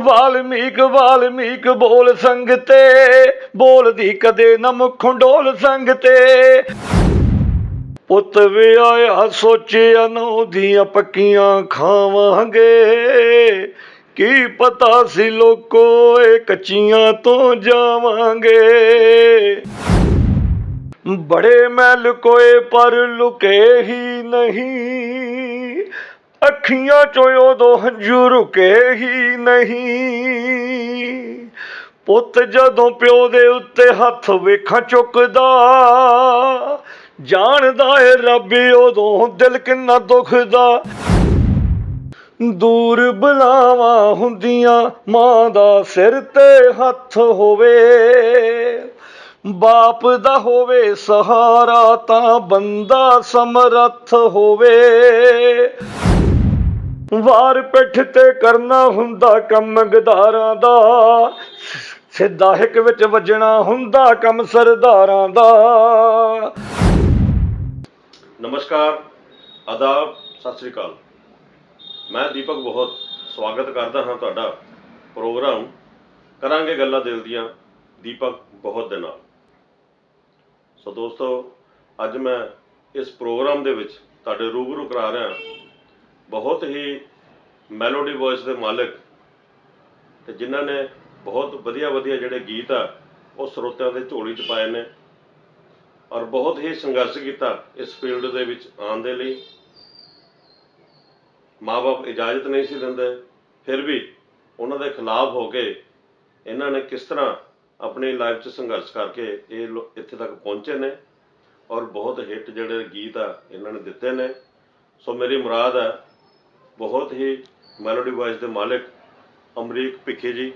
ਵਾਲਮੀਕ ਵਾਲਮੀਕ ਬੋਲ ਸੰਗ ਬੋਲਦੀ ਕਦੇ ਨਾ ਮੁਖੋਂ ਡੋਲ ਸੰਗ ਤੇ। ਪੁੱਤ ਵਿਆਹਿਆ ਸੋਚਿਆ ਨੌ ਦੀਆਂ ਪੱਕੀਆਂ ਖਾਵਾਂਗੇ ਕੀ ਪਤਾ ਸੀ ਲੋਕੋ ਇਹ ਕੱਚੀਆਂ ਤੋਂ ਜਾਵਾਂਗੇ। ਬੜੇ ਮਹਿਲ ਕੋਏ ਪਰ ਲੁਕੇ ਹੀ ਨਹੀਂ। ਅੱਖੀਆਂ ਚੋਂ ਉਦੋਂ ਹੰਝੂ ਰੁਕੇ ਹੀ ਨਹੀਂ। ਪੁੱਤ ਜਦੋਂ ਪਿਓ ਦੇ ਉੱਤੇ ਹੱਥ ਵੇਖਾਂ ਚੁੱਕਦਾ, ਜਾਣਦਾ ਏ ਰੱਬ ਉਦੋਂ ਦਿਲ ਕਿੰਨਾ ਦੁਖਦਾ। ਦੂਰ ਬਲਾਵਾਂ ਹੁੰਦੀਆਂ ਮਾਂ ਦਾ ਸਿਰ ਤੇ ਹੱਥ ਹੋਵੇ, ਬਾਪ ਦਾ ਹੋਵੇ ਸਹਾਰਾ ਤਾਂ ਬੰਦਾ ਸਮਰੱਥ ਹੋਵੇ। ਵਾਰ ਪਿੱਠ ਤੇ ਕਰਨਾ ਹੁੰਦਾ ਕੰਮ ਗਦਾਰਾਂ ਦਾ। ਸਿੱਧਾ ਹਿੱਕ ਵਿੱਚ ਵੱਜਣਾ ਹੁੰਦਾ ਕੰਮ ਸਰਦਾਰਾਂ ਦਾ। ਨਮਸਕਾਰ, ਆਦਾਬ, ਸਤਿ ਸ੍ਰੀ ਅਕਾਲ। ਮੈਂ ਦੀਪਕ ਬਹੁਤ ਸਵਾਗਤ ਕਰਦਾ ਹਾਂ ਤੁਹਾਡਾ ਪ੍ਰੋਗਰਾਮ ਕਰਾਂਗੇ ਗੱਲਾਂ ਦਿਲ ਦੀਆਂ ਦੀਪਕ ਬਹੁਤ ਦੇ ਨਾਲ। ਸੋ ਦੋਸਤੋ, ਅੱਜ ਮੈਂ ਇਸ ਪ੍ਰੋਗਰਾਮ ਦੇ ਵਿੱਚ ਤੁਹਾਡੇ ਰੂਬਰੂ ਕਰਾ ਰਿਹਾ ਬਹੁਤ ਹੀ ਮੈਲੋਡੀ ਵੌਇਸ ਦੇ ਮਾਲਕ ਤੇ ਜਿਨ੍ਹਾਂ ਨੇ ਬਹੁਤ ਵਧੀਆ ਵਧੀਆ ਜਿਹੜੇ ਗੀਤ ਆ, ਉਹ ਸਰੋਤਿਆਂ ਦੇ ਝੋਲੀ 'ਚ ਪਾਏ ਨੇ ਔਰ ਬਹੁਤ ਹੀ ਸੰਘਰਸ਼ ਕੀਤਾ ਇਸ ਫੀਲਡ ਦੇ ਵਿੱਚ ਆਉਣ ਦੇ ਲਈ। ਮਾਪੇ ਇਜਾਜ਼ਤ ਨਹੀਂ ਸੀ ਦਿੰਦੇ, ਫਿਰ ਵੀ ਉਹਨਾਂ ਦੇ ਖਿਲਾਫ ਹੋ ਕੇ ਇਹਨਾਂ ਨੇ ਕਿਸ ਤਰ੍ਹਾਂ ਆਪਣੀ ਲਾਈਫ 'ਚ ਸੰਘਰਸ਼ ਕਰਕੇ ਇਹ ਲੋ- ਇੱਥੇ ਤੱਕ ਪਹੁੰਚੇ ਨੇ ਔਰ ਬਹੁਤ ਹਿੱਟ ਜਿਹੜੇ ਗੀਤ ਆ, ਇਹਨਾਂ ਨੇ ਦਿੱਤੇ ਨੇ। ਸੋ ਮੇਰੀ ਮੁਰਾਦ ਹੈ ਬਹੁਤ ਹੀ ਮੈਲੋਡੀ ਵਾਇਸ ਦੇ ਮਾਲਕ ਅਮਰੀਕ ਭਿੱਖੀ ਜੀ।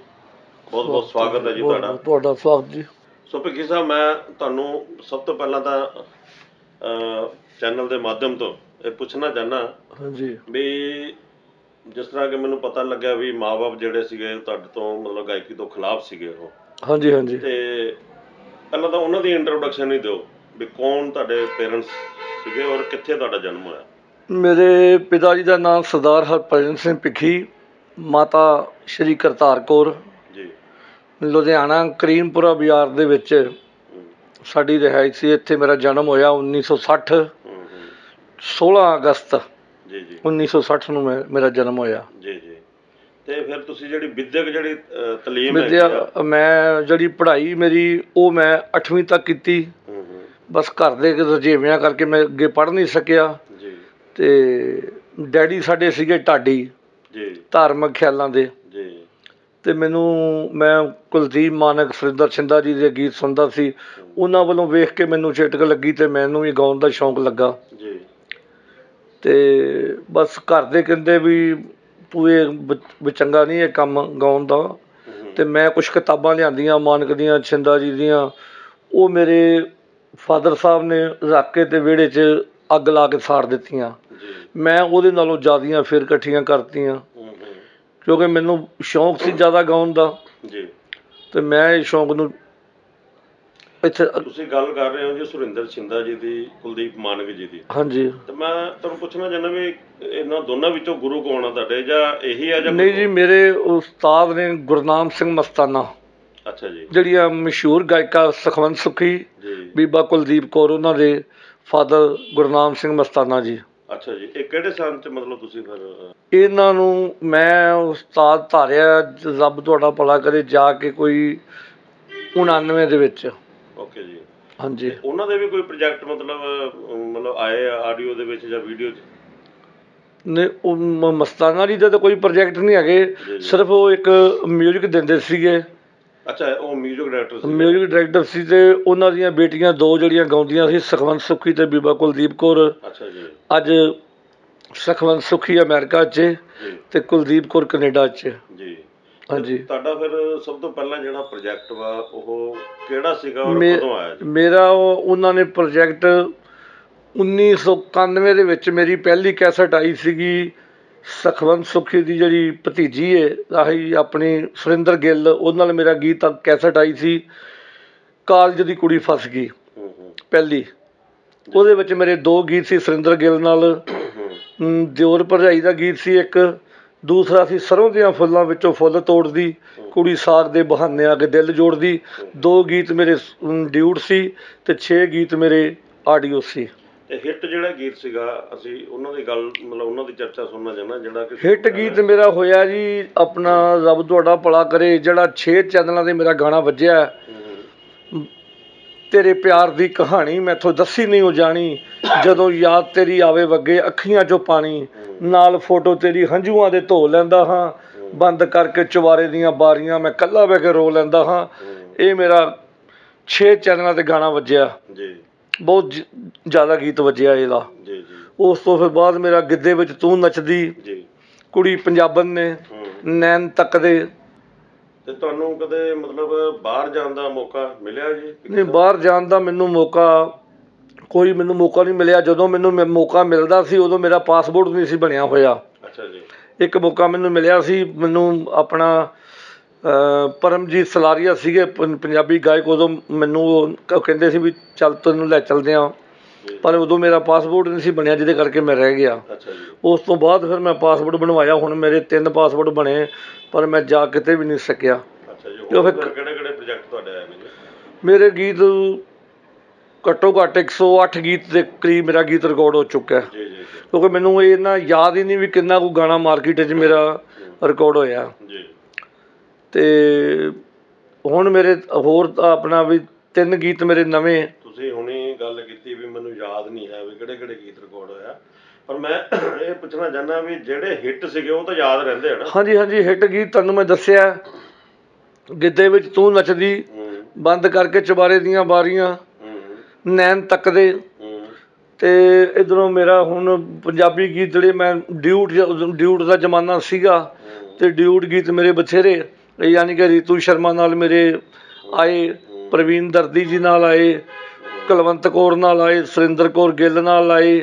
ਬਹੁਤ ਬਹੁਤ ਸਵਾਗਤ ਹੈ ਜੀ ਤੁਹਾਡਾ। ਤੁਹਾਡਾ ਸਵਾਗਤ ਜੀ। ਸੋ ਭਿੱਖੀ ਸਾਹਿਬ ਮੈਂ ਤੁਹਾਨੂੰ ਸਭ ਤੋਂ ਪਹਿਲਾਂ ਤਾਂ ਚੈਨਲ ਦੇ ਮਾਧਿਅਮ ਤੋਂ ਇਹ ਪੁੱਛਣਾ ਚਾਹਨਾ ਹਾਂਜੀ। ਵੀ ਜਿਸ ਤਰ੍ਹਾਂ ਕਿ ਮੈਨੂੰ ਪਤਾ ਲੱਗਿਆ ਵੀ ਮਾਪੇ ਜਿਹੜੇ ਸੀਗੇ ਤੁਹਾਡੇ ਤੋਂ ਮਤਲਬ ਗਾਇਕੀ ਤੋਂ ਖਿਲਾਫ ਸੀਗੇ ਉਹ। ਹਾਂਜੀ ਹਾਂਜੀ। ਤੇ ਪਹਿਲਾਂ ਤਾਂ ਉਹਨਾਂ ਦੀ ਇੰਟਰੋਡਕਸ਼ਨ ਹੀ ਦਿਓ ਵੀ ਕੌਣ ਤੁਹਾਡੇ ਪੇਰੈਂਟਸ ਸੀਗੇ ਔਰ ਕਿੱਥੇ ਤੁਹਾਡਾ ਜਨਮ ਹੋਇਆ। ਮੇਰੇ ਪਿਤਾ ਜੀ ਦਾ ਨਾਮ ਸਰਦਾਰ ਹਰਭਜਨ ਸਿੰਘ ਭਿੱਖੀ ਮਾਤਾ ਸ਼੍ਰੀ ਕਰਤਾਰ ਕੌਰ। ਜੀ। ਲੁਧਿਆਣਾ ਕਰੀਮਪੁਰਾ ਬਾਜ਼ਾਰ ਦੇ ਵਿੱਚ ਹੂੰ, ਸਾਡੀ ਰਿਹਾਇਸ਼ ਸੀ। ਇੱਥੇ ਮੇਰਾ ਜਨਮ ਹੋਇਆ 1960 ਹੂੰ, ਹੂੰ, 16 ਅਗਸਤ ਜੀ ਜੀ। 1960 ਨੂੰ ਮੇਰਾ ਜਨਮ ਹੋਇਆ। ਜੀ ਜੀ। ਤੇ ਫਿਰ ਤੁਸੀਂ ਜਿਹੜੀ ਵਿਦਿਅਕ ਜਿਹੜੀ ਤਾਲੀਮ ਆ, ਮੈਂ ਜਿਹੜੀ ਪੜ੍ਹਾਈ ਮੇਰੀ ਉਹ ਮੈਂ 8ਵੀਂ ਤੱਕ ਕੀਤੀ। ਹੂੰ ਹੂੰ। ਬਸ ਘਰ ਦੇ ਰਜੇਵਿਆਂ ਕਰਕੇ ਮੈਂ ਅੱਗੇ ਪੜ੍ਹ ਨਹੀਂ ਸਕਿਆ। ਤੇ ਡੈਡੀ ਸਾਡੇ ਸੀਗੇ ਢਾਡੀ ਜੀ। ਧਾਰਮਿਕ ਖਿਆਲਾਂ ਦੇ। ਜੀ। ਤੇ ਮੈਨੂੰ ਮੈਂ ਕੁਲਦੀਪ ਮਾਨਕ ਸੁਰਿੰਦਰ ਛਿੰਦਾ ਜੀ ਦੇ ਗੀਤ ਸੁਣਦਾ ਸੀ। ਉਹਨਾਂ ਵੱਲੋਂ ਵੇਖ ਕੇ ਮੈਨੂੰ ਚਿਟਕ ਲੱਗੀ ਤੇ ਮੈਨੂੰ ਵੀ ਗਾਉਣ ਦਾ ਸ਼ੌਂਕ ਲੱਗਾ। ਜੀ। ਤੇ ਬਸ ਘਰ ਦੇ ਕਹਿੰਦੇ ਵੀ ਤੂੰ ਇਹ ਬ- ਵੀ ਚੰਗਾ ਨਹੀਂ ਇਹ ਕੰਮ ਗਾਉਣ ਦਾ। ਤੇ ਮੈਂ ਕੁਝ ਕਿਤਾਬਾਂ ਲਿਆਂਦੀਆਂ ਮਾਨਕ ਦੀਆਂ ਛਿੰਦਾ ਜੀ ਦੀਆਂ। ਉਹ ਮੇਰੇ ਫਾਦਰ ਸਾਹਿਬ ਨੇ ਰੱਖ ਕੇ ਤੇ ਵਿਹੜੇ 'ਚ ਅੱਗ ਲਾ ਕੇ ਸਾੜ ਦਿੱਤੀਆਂ। ਮੈਂ ਉਹਦੇ ਨਾਲੋਂ ਜ਼ਿਆਦੀਆਂ ਫਿਰ ਇਕੱਠੀਆਂ ਕਰਤੀਆਂ। ਕਿਉਂਕਿ ਮੈਨੂੰ ਸ਼ੌਂਕ ਸੀ ਜ਼ਿਆਦਾ ਗਾਉਣ ਦਾ। ਜੀ। ਤੇ ਮੈਂ ਇਹ ਸ਼ੌਂਕ ਨੂੰ ਇੱਥੇ ਤੁਸੀਂ ਗੱਲ ਕਰ ਰਹੇ ਹੋ ਜੀ ਸੁਰਿੰਦਰ ਛਿੰਦਾ ਜੀ ਦੀ ਕੁਲਦੀਪ ਮਾਨਕ ਜੀ ਦੀ। ਹਾਂਜੀ। ਤੇ ਮੈਂ ਤੁਹਾਨੂੰ ਪੁੱਛਣਾ ਚਾਹੁੰਦਾ ਵੀ ਇਹਨਾਂ ਦੋਨਾਂ ਵਿੱਚੋਂ ਗੁਰੂ ਕੌਣ ਆ ਤੁਹਾਡੇ ਜਾਂ ਇਹੀ ਆ ਜਾਂ ਨਹੀਂ ਜੀ ਮੇਰੇ ਉਸਤਾਦ ਨੇ ਗੁਰਨਾਮ ਸਿੰਘ ਮਸਤਾਨਾ। ਅੱਛਾ ਜੀ। ਜਿਹੜੀਆਂ ਮਸ਼ਹੂਰ ਗਾਇਕਾ ਸੁਖਵੰਤ ਸੁਖੀ ਜੀ। ਬੀਬਾ ਕੁਲਦੀਪ ਕੌਰ ਉਹਨਾਂ ਦੇ ਫਾਦਰ ਗੁਰਨਾਮ ਸਿੰਘ ਮਸਤਾਨਾ ਜੀ। ਅੱਛਾ ਜੀ ਇਹ ਕਿਹੜੇ ਸਾਲ ਚ ਮਤਲਬ ਤੁਸੀਂ ਫਿਰ? ਇਹਨਾਂ ਨੂੰ ਮੈਂ ਉਸਤਾਦ ਧਾਰਿਆ ਰੱਬ ਤੁਹਾਡਾ ਭਲਾ ਕਰੇ ਜਾ ਕੇ ਕੋਈ 99 ਦੇ ਵਿੱਚ। ਓਕੇ ਜੀ। ਹਾਂਜੀ। ਉਹਨਾਂ ਦੇ ਵੀ ਕੋਈ ਪ੍ਰੋਜੈਕਟ ਮਤਲਬ ਮਤਲਬ ਆਏ ਆ ਆਡੀਓ ਦੇ ਵਿੱਚ ਜਾਂ ਵੀਡੀਓ ਚ? ਨੇ ਉਹ ਮਸਤਾਨਾ ਜੀ ਦਾ ਤਾਂ ਕੋਈ ਪ੍ਰੋਜੈਕਟ ਨਹੀਂ ਹੈਗੇ। ਸਿਰਫ ਉਹ ਇੱਕ ਮਿਊਜ਼ਿਕ ਦਿੰਦੇ ਸੀਗੇ। ਅੱਛਾ ਉਹ ਮਿਊਜ਼ਿਕ ਡਾਇਰੈਕਟਰ ਸੀ। ਮਿਊਜ਼ਿਕ ਡਾਇਰੈਕਟਰ ਸੀ ਤੇ ਉਹਨਾਂ ਦੀਆਂ ਬੇਟੀਆਂ ਦੋ ਜਿਹੜੀਆਂ ਗਾਉਂਦੀਆਂ ਸੀ ਸੁਖਵੰਤ ਸੁਖੀ ਤੇ ਬੀਬਾ ਕੁਲਦੀਪ ਕੌਰ। ਅੱਛਾ ਜੀ। ਅੱਜ ਸੁਖਵੰਤ ਸੁਖੀ ਅਮਰੀਕਾ 'ਚ ਜੀ। ਤੇ ਕੁਲਦੀਪ ਕੌਰ ਕੈਨੇਡਾ 'ਚ ਜੀ। ਹਾਂਜੀ। ਤੁਹਾਡਾ ਫਿਰ ਸਭ ਤੋਂ ਪਹਿਲਾਂ ਜਿਹੜਾ ਪ੍ਰੋਜੈਕਟ ਵਾ ਉਹ ਕਿਹੜਾ ਸੀਗਾ ਔਰ ਮੇ- ਕਦੋਂ ਆਇਆ ਜੀ? ਮੇਰਾ ਉਹ- ਉਹਨਾਂ ਨੇ ਪ੍ਰੋਜੈਕਟ 1991 ਦੇ ਵਿੱਚ ਮੇਰੀ ਪਹਿਲੀ ਕੈਸਟ ਆਈ ਸੀਗੀ। ਸਖਵੰਤ ਸੁਖੀ ਦੀ ਜਿਹੜੀ ਭਤੀਜੀ ਹੈ ਆਹੀ ਆਪਣੀ ਸੁਰਿੰਦਰ ਗਿੱਲ ਉਹਦੇ ਨਾਲ ਮੇਰਾ ਗੀਤ ਕੈਸਟ ਆਈ ਸੀ ਕਾਲਜ ਦੀ ਕੁੜੀ ਫਸ ਗਈ ਪਹਿਲੀ। ਉਹਦੇ ਵਿੱਚ ਮੇਰੇ ਦੋ ਗੀਤ ਸੀ ਸੁਰਿੰਦਰ ਗਿੱਲ ਨਾਲ। ਦਿਓਰ ਭਰਜਾਈ ਦਾ ਗੀਤ ਸੀ ਇੱਕ ਦੂਸਰਾ ਸੀ ਸਰੋਂ ਦੀਆਂ ਫੁੱਲਾਂ ਵਿੱਚੋਂ ਫੁੱਲ ਤੋੜਦੀ ਕੁੜੀ ਸਾਗ ਦੇ ਬਹਾਨੇ ਆ ਕੇ ਦਿਲ ਜੋੜਦੀ। ਦੋ ਗੀਤ ਮੇਰੇ ਡਿਊਟ ਸੀ ਤੇ 6 ਗੀਤ ਮੇਰੇ ਆਡੀਓ ਸੀ। ਤੇ ਹਿੱਟ ਜਿਹੜਾ ਗੀਤ ਸੀਗਾ ਅਸੀਂ ਉਹਨਾਂ ਦੀ ਗੱਲ ਮਤਲਬ ਉਹਨਾਂ ਦੀ ਚਰਚਾ ਸੁਣਨਾ ਚਾਹੁੰਦਾ ਜਿਹੜਾ ਕਿ ਹਿੱਟ ਗੀਤ ਮੇਰਾ ਹੋਇਆ ਜੀ ਆਪਣਾ ਰੱਬ ਤੁਹਾਡਾ ਭਲਾ ਕਰੇ ਜਿਹੜਾ 6 ਚੈਨਲਾਂ ਤੇ ਮੇਰਾ ਗਾਣਾ ਵੱਜਿਆ। ਹੂੰ, ਤੇਰੇ ਪਿਆਰ ਦੀ ਕਹਾਣੀ ਮੈਥੋਂ ਦੱਸੀ ਨਹੀਂ ਉਹ ਜਾਣੀ। ਜਦੋਂ ਯਾਦ ਤੇਰੀ ਆਵੇ ਵੱਗੇ ਅੱਖੀਆਂ 'ਚੋਂ ਪਾਣੀ। ਨਾਲ ਫੋਟੋ ਤੇਰੀ ਹੰਝੂਆਂ ਦੇ ਧੋ ਲੈਂਦਾ ਹਾਂ। ਬੰਦ ਕਰਕੇ ਚੁਬਾਰੇ ਦੀਆਂ ਬਾਰੀਆਂ ਮੈਂ ਕੱਲਾ ਬਹਿ ਕੇ ਰੋ ਲੈਂਦਾ ਹਾਂ। ਹੂੰ, ਇਹ ਮੇਰਾ 6 ਚੈਨਲਾਂ ਤੇ ਗਾਣਾ ਵੱਜਿਆ। ਜੀ। ਬਹੁਤ ਜ- ਜ਼ਿਆਦਾ ਗੀਤ ਵੱਜਿਆ ਇਹਦਾ। ਜੀ ਜੀ। ਉਸ ਤੋਂ ਫਿਰ ਬਾਅਦ ਮੇਰਾ ਗਿੱਧੇ ਵਿੱਚ ਤੂੰ ਨੱਚਦੀ ਜੀ। ਕੁੜੀ ਪੰਜਾਬਨ ਨੇ ਹੂੰ। ਨੈਣ ਤੱਕਦੇ। ਤੇ ਤੁਹਾਨੂੰ ਕਦੇ ਮਤਲਬ ਬਾਹਰ ਜਾਣ ਦਾ ਮੌਕਾ ਮਿਲਿਆ ਜੀ? ਨਹੀਂ ਬਾਹਰ ਜਾਣ ਦਾ ਮੈਨੂੰ ਮੌਕਾ ਕੋਈ ਮੈਨੂੰ ਮੌਕਾ ਨਹੀਂ ਮਿਲਿਆ। ਜਦੋਂ ਮੈਨੂੰ ਮ- ਮੌਕਾ ਮਿਲਦਾ ਸੀ ਉਦੋਂ ਮੇਰਾ ਪਾਸਪੋਰਟ ਨਹੀਂ ਸੀ ਬਣਿਆ ਹੋਇਆ। ਅੱਛਾ ਜੀ। ਇੱਕ ਮੌਕਾ ਮੈਨੂੰ ਮਿਲਿਆ ਸੀ ਮੈਨੂੰ ਆਪਣਾ ਪਰਮਜੀਤ ਸਲਾਰੀਆ ਸੀਗੇ ਪੰ- ਪੰਜਾਬੀ ਗਾਇਕ ਉਦੋਂ ਮੈਨੂੰ ਉਹ ਕਹਿੰਦੇ ਸੀ ਵੀ ਚੱਲ ਤੈਨੂੰ ਲੈ ਚਲਦੇ ਆ। ਜੀ ਪਰ ਉਦੋਂ ਮੇਰਾ ਪਾਸਪੋਰਟ ਨਹੀਂ ਸੀ ਬਣਿਆ ਜਿਹਦੇ ਕਰਕੇ ਮੈਂ ਰਹਿ ਗਿਆ। ਅੱਛਾ ਜੀ। ਉਸ ਤੋਂ ਬਾਅਦ ਫਿਰ ਮੈਂ ਪਾਸਪੋਰਟ ਬਣਵਾਇਆ ਹੁਣ ਮੇਰੇ ਤਿੰਨ ਪਾਸਪੋਰਟ ਬਣੇ ਪਰ ਮੈਂ ਜਾ ਕਿਤੇ ਵੀ ਨਹੀਂ ਸਕਿਆ। ਅੱਛਾ ਜੀ ਜੋ ਹੋਰ ਫਿਰ- ਕਿਹੜੇ ਕਿਹੜੇ ਪ੍ਰੋਜੈਕਟ ਤੁਹਾਡੇ ਆਏ ਨੇ ਜੀ ਮੇਰੇ ਗੀਤ ਘੱਟੋ ਘੱਟ 108 ਗੀਤ ਦੇ ਕਰੀਬ ਮੇਰਾ ਗੀਤ ਰਿਕਾਰਡ ਹੋ ਚੁੱਕਾ ਹੈ ਜੀ ਜੀ ਜੀ। ਕਿਉਂਕਿ ਮੈਨੂੰ ਇਹ ਨਾ ਯਾਦ ਹੀ ਨਹੀਂ ਵੀ ਕਿੰਨਾ ਕੁ ਗਾਣਾ ਮਾਰਕੀਟ 'ਚ ਮੇਰਾ ਰਿਕਾਰਡ ਹੋਇਆ। ਜੀ। ਤੇ ਹੁਣ ਮੇਰੇ ਹੋਰ ਆਪਣਾ ਵੀ ਤਿੰਨ ਗੀਤ ਮੇਰੇ ਨਵੇਂ ਤੁਸੀਂ ਹੁਣੇ ਗੱਲ ਕੀਤੀ ਵੀ ਮੈਨੂੰ ਯਾਦ ਨਹੀਂ ਹੈ ਵੀ ਕਿਹੜੇ ਕਿਹੜੇ ਗੀਤ ਰਿਕਾਰਡ ਹੋਇਆ। ਪਰ ਮੈਂ ਇਹ ਪੁੱਛਣਾ ਚਾਹੁੰਦਾ ਵੀ ਜਿਹੜੇ ਹਿੱਟ ਸੀਗੇ ਉਹ ਤਾਂ ਯਾਦ ਰਹਿੰਦੇ ਹਨ ਹਾਂਜੀ ਹਾਂਜੀ ਹਿੱਟ ਗੀਤ ਤੁਹਾਨੂੰ ਮੈਂ ਦੱਸਿਆ। ਗਿੱਧੇ ਵਿੱਚ ਤੂੰ ਨੱਚਦੀ ਬੰਦ ਕਰਕੇ ਚੁਬਾਰੇ ਦੀਆਂ ਬਾਰੀਆਂ ਨੈਣ ਤੱਕਦੇ। ਤੇ ਇਧਰੋਂ ਮੇਰਾ ਹੁਣ ਪੰਜਾਬੀ ਗੀਤ ਜਿਹੜੇ ਮੈਂ ਡਿਊਟ ਡਿਊਟ ਦਾ ਜ਼ਮਾਨਾ ਸੀਗਾ ਤੇ ਡਿਊਟ ਗੀਤ ਮੇਰੇ ਬਥੇਰੇ ਯਾਨੀ ਕਿ ਰੀਤੂ ਸ਼ਰਮਾ ਨਾਲ ਮੇਰੇ ਆਏ, ਪ੍ਰਵੀਨ ਦਰਦੀ ਜੀ ਨਾਲ ਆਏ, ਕੁਲਵੰਤ ਕੌਰ ਨਾਲ ਆਏ, ਸੁਰਿੰਦਰ ਕੌਰ ਗਿੱਲ ਨਾਲ ਆਏ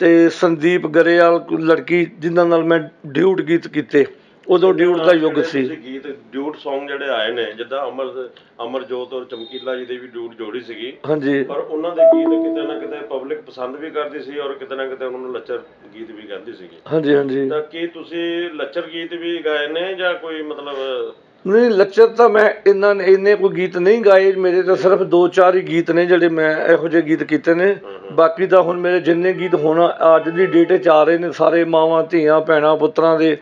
ਤੇ ਸੰਦੀਪ ਗਰੇਵਾਲ ਲੜਕੀ ਜਿਨ੍ਹਾਂ ਨਾਲ ਮੈਂ ਡਿਊਟ ਗੀਤ ਕੀਤੇ। ਉਦੋਂ ਡਿਊਟ ਦਾ ਯੁੱਗ ਸੀ। ਗੀਤ ਡਿਊਟ Song ਜਿਹੜੇ ਆਏ ਨੇ ਜਿੱਦਾਂ ਅਮਰ ਅਮਰਜੋਤ ਔਰ ਚਮਕੀਲਾ ਜੀ ਦੀ ਵੀ ਡਿਊਟ ਜੋੜੀ ਸੀਗੀ। ਹਾਂਜੀ। ਪਰ ਉਹਨਾਂ ਦੇ ਗੀਤ ਕਿਤੇ ਨਾ ਕਿਤੇ ਪਬਲਿਕ ਪਸੰਦ ਵੀ ਕਰਦੀ ਸੀ ਔਰ ਕਿਤੇ ਨਾ ਕਿਤੇ ਉਹਨਾਂ ਨੂੰ ਲੱਚਰ ਗੀਤ ਵੀ ਕਹਿੰਦੀ ਸੀਗੀ। ਹਾਂਜੀ ਹਾਂਜੀ। ਤਾਂ ਕੀ ਤੁਸੀਂ ਲੱਚਰ ਗੀਤ ਵੀ ਗਾਏ ਨੇ ਜਾਂ ਕੋਈ ਮਤਲਬ ਨਹੀਂ ਲੱਚਰ ਤਾਂ ਮੈਂ ਇਹਨਾਂ ਨੇ ਇੰਨੇ ਕੋਈ ਗੀਤ ਨਹੀਂ ਗਾਏ। ਮੇਰੇ ਤਾਂ ਸਿਰਫ ਦੋ ਚਾਰ ਹੀ ਗੀਤ ਨੇ ਜਿਹੜੇ ਮੈਂ ਇਹੋ ਜਿਹੇ ਗੀਤ ਕੀਤੇ ਨੇ। ਬਾਕੀ ਤਾਂ ਹੁਣ ਮੇਰੇ ਜਿੰਨੇ ਗੀਤ ਹੁਣ ਅੱਜ ਦੀ ਡੇਟ 'ਚ ਆ ਰਹੇ ਨੇ ਸਾਰੇ ਮਾਵਾਂ ਧੀਆਂ ਭੈਣਾਂ ਪੁੱਤਰਾਂ ਦੇ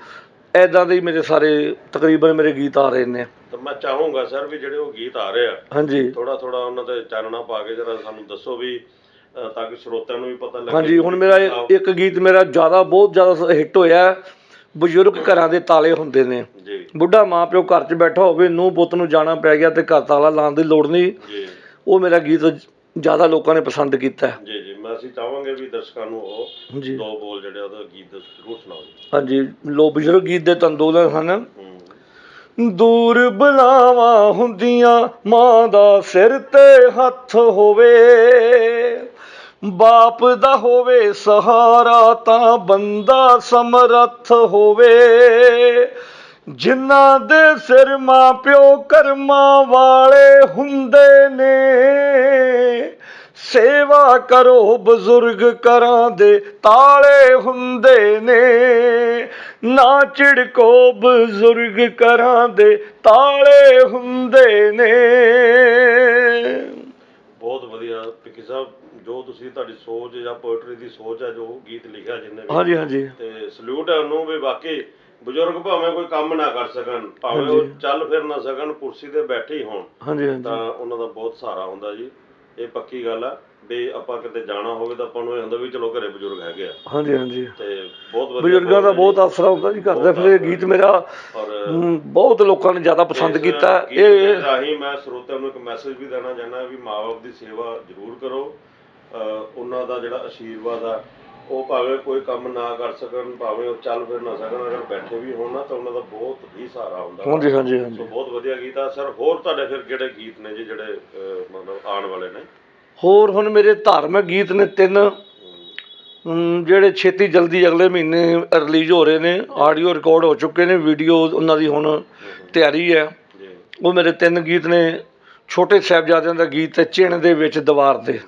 ਐਦਾਂ ਦੇ ਹੀ ਮੇਰੇ ਸਾਰੇ ਤਕਰੀਬਨ ਮੇਰੇ ਗੀਤ ਆ ਰਹੇ ਨੇ। ਤਾਂ ਮੈਂ ਚਾਹੂੰਗਾ ਸਰ ਵੀ ਜਿਹੜੇ ਉਹ ਗੀਤ ਆ ਰਹੇ ਆ ਹਾਂਜੀ। ਥੋੜਾ ਥੋੜਾ ਉਹਨਾਂ ਤੇ ਚਾਨਣਾ ਪਾ ਕੇ ਜਰਾ ਸਾਨੂੰ ਦੱਸੋ ਵੀ ਅ, ਤਾਂ ਕਿ ਸਰੋਤਿਆਂ ਨੂੰ ਵੀ ਪਤਾ ਲੱਗੇ ਹਾਂਜੀ ਹੁਣ ਮੇਰਾ ਇਹ- ਇੱਕ ਗੀਤ ਮੇਰਾ ਜ਼ਿਆਦਾ ਬਹੁਤ ਜ਼ਿਆਦਾ ਹਿੱਟ ਹੋਇਆ। ਬਜ਼ੁਰਗ ਘਰਾਂ ਦੇ ਤਾਲੇ ਹੁੰਦੇ ਨੇ। ਜੀ। ਬੁੱਢਾ ਮਾਂ ਪਿਓ ਘਰ 'ਚ ਬੈਠਾ ਹੋਵੇ ਨੂੰ ਪੁੱਤ ਨੂੰ ਜਾਣਾ ਪੈ ਗਿਆ ਤੇ ਘਰ ਤਾਲਾ ਲਾਉਣ ਦੀ ਲੋੜ ਨਹੀਂ। ਜੀ। ਉਹ ਮੇਰਾ ਗੀਤ ਜ਼ਿਆਦਾ ਲੋਕਾਂ ਨੇ ਪਸੰਦ ਕੀਤਾ ਹੈ। ਜੀ ਜੀ ਮੈਂ ਅਸੀਂ ਚਾਹਾਂਗੇ ਵੀ ਦਰਸ਼ਕਾਂ ਨੂੰ ਉਹ ਜੀ। ਦੋ ਬੋਲ ਜਿਹੜੇ ਉਹਦਾ ਗੀਤ ਜ਼ਰੂਰ ਸੁਣਾਓ ਜੀ ਹਾਂਜੀ ਲੋ ਬਜ਼ੁਰਗ ਗੀਤ ਦੇ ਤੰਦੋਲਨ ਹਨ। ਹੂੰ। ਦੂਰ ਬਲਾਵਾਂ ਹੁੰਦੀਆਂ ਮਾਂ ਦਾ ਸਿਰ ਤੇ ਹੱਥ ਹੋਵੇ ਬਾਪ ਦਾ ਹੋਵੇ ਸਹਾਰਾ ਤਾਂ ਬੰਦਾ ਸਮਰੱਥ ਹੋਵੇ। ਜਿਨ੍ਹਾਂ ਦੇ ਸਿਰ ਮਾਂ ਪਿਓ ਕਰਮਾਂ ਵਾਲੇ ਹੁੰਦੇ ਨੇ। ਸੇਵਾ ਕਰੋ ਬਜ਼ੁਰਗ ਕਰਾਂ ਦੇ ਤਾਲੇ ਹੁੰਦੇ ਨੇ। ਨਾ ਝਿੜਕੋ ਬਜ਼ੁਰਗ ਕਰਾਂ ਦੇ ਤਾਲੇ ਹੁੰਦੇ ਨੇ। ਬਹੁਤ ਵਧੀਆ, ਪਿੱਕੀ ਸਾਹਿਬ। ਜੋ ਤੁਸੀਂ ਤੁਹਾਡੀ ਸੋਚ ਜਾਂ ਪੋਇਟਰੀ ਦੀ ਸੋਚ ਹੈ ਜੋ ਗੀਤ ਲਿਖਿਆ ਜਿੰਨੇ ਵੀ ਹਾਂਜੀ ਹਾਂਜੀ। ਤੇ ਸਲੂਟ ਹੈ ਉਹਨੂੰ ਵੀ ਬਾਕੀ ਬਜ਼ੁਰਗ ਭਾਵੇਂ ਕੋਈ ਕੰਮ ਨਾ ਕਰ ਸਕਣ ਭਾਵੇਂ ਉਹ। ਚੱਲ ਫਿਰ ਨਾ ਸਕਣ ਕੁਰਸੀ ਤੇ ਬੈਠੇ ਹੀ ਹੋਣ ਹਾਂਜੀ ਹਾਂਜੀ। ਤਾਂ ਉਹਨਾਂ ਦਾ ਬਹੁਤ ਸਹਾਰਾ ਹੁੰਦਾ ਜੀ। ਇਹ ਪੱਕੀ ਗੱਲ ਆ ਵੀ ਆਪਾਂ ਕਿਤੇ ਜਾਣਾ ਹੋਵੇ ਤਾਂ ਆਪਾਂ ਨੂੰ ਇਹ ਹੁੰਦਾ ਵੀ ਚਲੋ ਘਰੇ ਬਜ਼ੁਰਗ ਹੈਗੇ ਆ। ਹਾਂਜੀ ਹਾਂਜੀ। ਤੇ ਬਹੁਤ ਵਧੀਆ ਬਜ਼ੁਰਗਾਂ ਦਾ ਬਹੁਤ ਆਸਰਾ ਹੁੰਦਾ ਜੀ ਘਰ ਦਾ ਫਿਰ ਇਹ ਗੀਤ ਮੇਰਾ ਬਹੁਤ ਲੋਕਾਂ ਨੇ ਜ਼ਿਆਦਾ ਪਸੰਦ ਕੀਤਾ। ਇਹ ਰਾਹੀਂ ਮੈਂ ਸਰੋਤਿਆਂ ਨੂੰ ਇੱਕ ਮੈਸੇਜ ਵੀ ਦੇਣਾ ਚਾਹੁੰਦਾ ਵੀ ਮਾਪੇ ਦੀ ਸੇਵਾ ਜ਼ਰੂਰ ਕਰੋ। ਉਹਨਾਂ ਦਾ ਜਿਹੜਾ ਆਸ਼ੀਰਵਾਦ ਆ ਉਹ ਭਾਵੇਂ ਕੋਈ ਕੰਮ ਨਾ ਕਰ ਸਕਣ ਭਾਵੇਂ ਉਹ ਚੱਲ ਫਿਰ ਨਾ ਸਕਣ ਅਗਰ ਬੈਠੇ ਵੀ ਹੋਣ ਨਾ ਤਾਂ ਉਹਨਾਂ ਦਾ ਬਹੁਤ ਹੀ ਸਹਾਰਾ ਹੁੰਦਾ। ਹਾਂਜੀ ਹਾਂਜੀ ਸੋ ਹਾਂਜੀ ਬਹੁਤ ਵਧੀਆ ਗੀਤ ਆ। ਸਰ ਹੋਰ ਤੁਹਾਡੇ ਫਿਰ ਕਿਹੜੇ ਗੀਤ ਨੇ ਜੀ ਜਿਹੜੇ ਮਤਲਬ ਆਉਣ ਵਾਲੇ ਨੇ? ਹੋਰ ਹੁਣ ਮੇਰੇ ਧਾਰਮਿਕ ਗੀਤ ਨੇ ਤਿੰਨ। ਜਿਹੜੇ ਛੇਤੀ ਜਲਦੀ ਅਗਲੇ ਮਹੀਨੇ ਰਿਲੀਜ਼ ਹੋ ਰਹੇ ਨੇ ਆਡੀਓ ਰਿਕਾਰਡ ਹੋ ਚੁੱਕੇ ਨੇ ਵੀਡੀਓ ਉਹਨਾਂ ਦੀ ਹੁਣ ਤਿਆਰੀ ਹੈ। ਉਹ ਮੇਰੇ ਤਿੰਨ ਗੀਤ ਨੇ। ਛੋਟੇ ਸਾਹਿਬਜ਼ਾਦਿਆਂ ਦਾ ਗੀਤ ਹੈ ਚਿਣ ਦੇ ਵਿੱਚ ਦੀਵਾਰ ਜੀ।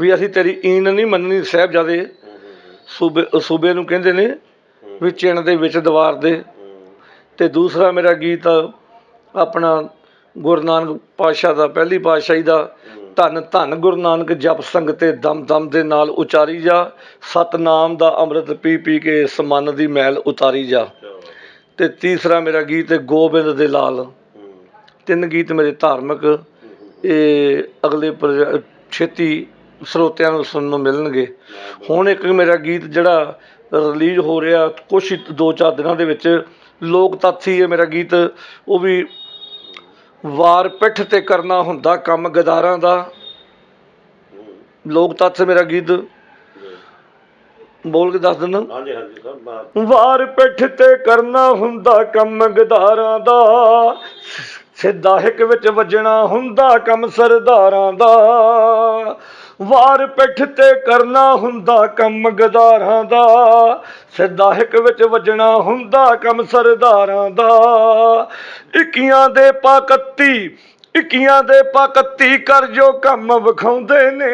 ਵੀ ਅਸੀਂ ਤੇਰੀ ਈਨ ਨਹੀਂ ਮੰਨਣੀ ਸਾਹਿਬਜ਼ਾਦੇ ਸੂਬੇ ਸੂਬੇ ਨੂੰ ਕਹਿੰਦੇ ਨੇ ਵੀ ਚਿਣ ਦੇ ਵਿੱਚ ਦੀਵਾਰ ਦੇ। ਹੂੰ, ਤੇ ਦੂਸਰਾ ਮੇਰਾ ਗੀਤ ਆਪਣਾ ਗੁਰੂ ਨਾਨਕ ਪਾਤਸ਼ਾਹ ਦਾ ਪਹਿਲੀ ਪਾਤਸ਼ਾਹੀ ਦਾ ਧੰਨ ਧੰਨ ਗੁਰੂ ਨਾਨਕ ਜਪ ਸੰਗ ਤੇ ਦਮ ਦਮ ਦੇ ਨਾਲ ਉਚਾਰੀ ਜਾ ਸਤਨਾਮ ਦਾ ਅੰਮ੍ਰਿਤ ਪੀ ਪੀ ਕੇ ਇਸ ਮਨ ਦੀ ਮੈਲ ਉਤਾਰੀ ਜਾ। ਕਿਆ ਤੇ ਤੀਸਰਾ ਮੇਰਾ ਗੀਤ ਹੈ ਗੋਬਿੰਦ ਦੇ ਲਾਲ। ਤਿੰਨ ਗੀਤ ਮੇਰੇ ਧਾਰਮਿਕ। ਇਹ ਅਗਲੇ ਪ੍ਰੋ- ਛੇਤੀ ਸਰੋਤਿਆਂ ਨੂੰ ਸੁਣਨ ਨੂੰ ਮਿਲਣਗੇ। ਹੁਣ ਇੱਕ ਮੇਰਾ ਗੀਤ ਜਿਹੜਾ ਰਿਲੀਜ਼ ਹੋ ਰਿਹਾ ਕੁਛ ਦੋ ਚਾਰ ਦਿਨਾਂ ਦੇ ਵਿੱਚ ਲੋਕ ਤੱਥ ਹੀ ਹੈ ਮੇਰਾ ਗੀਤ ਉਹ ਵੀ ਵਾਰ ਪਿੱਠ ਤੇ ਕਰਨਾ ਹੁੰਦਾ ਕੰਮ ਗਦਾਰਾਂ ਦਾ। ਲੋਕ ਤੱਥ ਮੇਰਾ ਗੀਤ। ਬੋਲ ਕੇ ਦੱਸ ਦਿੰਦਾ। ਹਾਂਜੀ ਹਾਂਜੀ ਸਰ ਵਾਰ ਪਿੱਠ ਤੇ ਕਰਨਾ ਹੁੰਦਾ ਕੰਮ ਗਦਾਰਾਂ ਦਾ। ਸਿੱਧਾ ਹਿੱਕ ਵਿੱਚ ਵੱਜਣਾ ਹੁੰਦਾ ਕੰਮ ਸਰਦਾਰਾਂ ਦਾ। ਵਾਰ ਪਿੱਠ ਤੇ ਕਰਨਾ ਹੁੰਦਾ ਕੰਮ ਗਦਾਰਾਂ ਦਾ, ਸਿੱਧਾ ਹਿੱਕ ਵਿੱਚ ਵੱਜਣਾ ਹੁੰਦਾ ਕੰਮ ਸਰਦਾਰਾਂ ਦਾ। ਇੱਕੀਆਂ ਦੇ ਪਾਕੱਤੀ ਇੱਕੀਆਂ ਦੇ ਪਾਕਤੀ ਕਰ ਜੋ ਕੰਮ ਵਿਖਾਉਂਦੇ ਨੇ।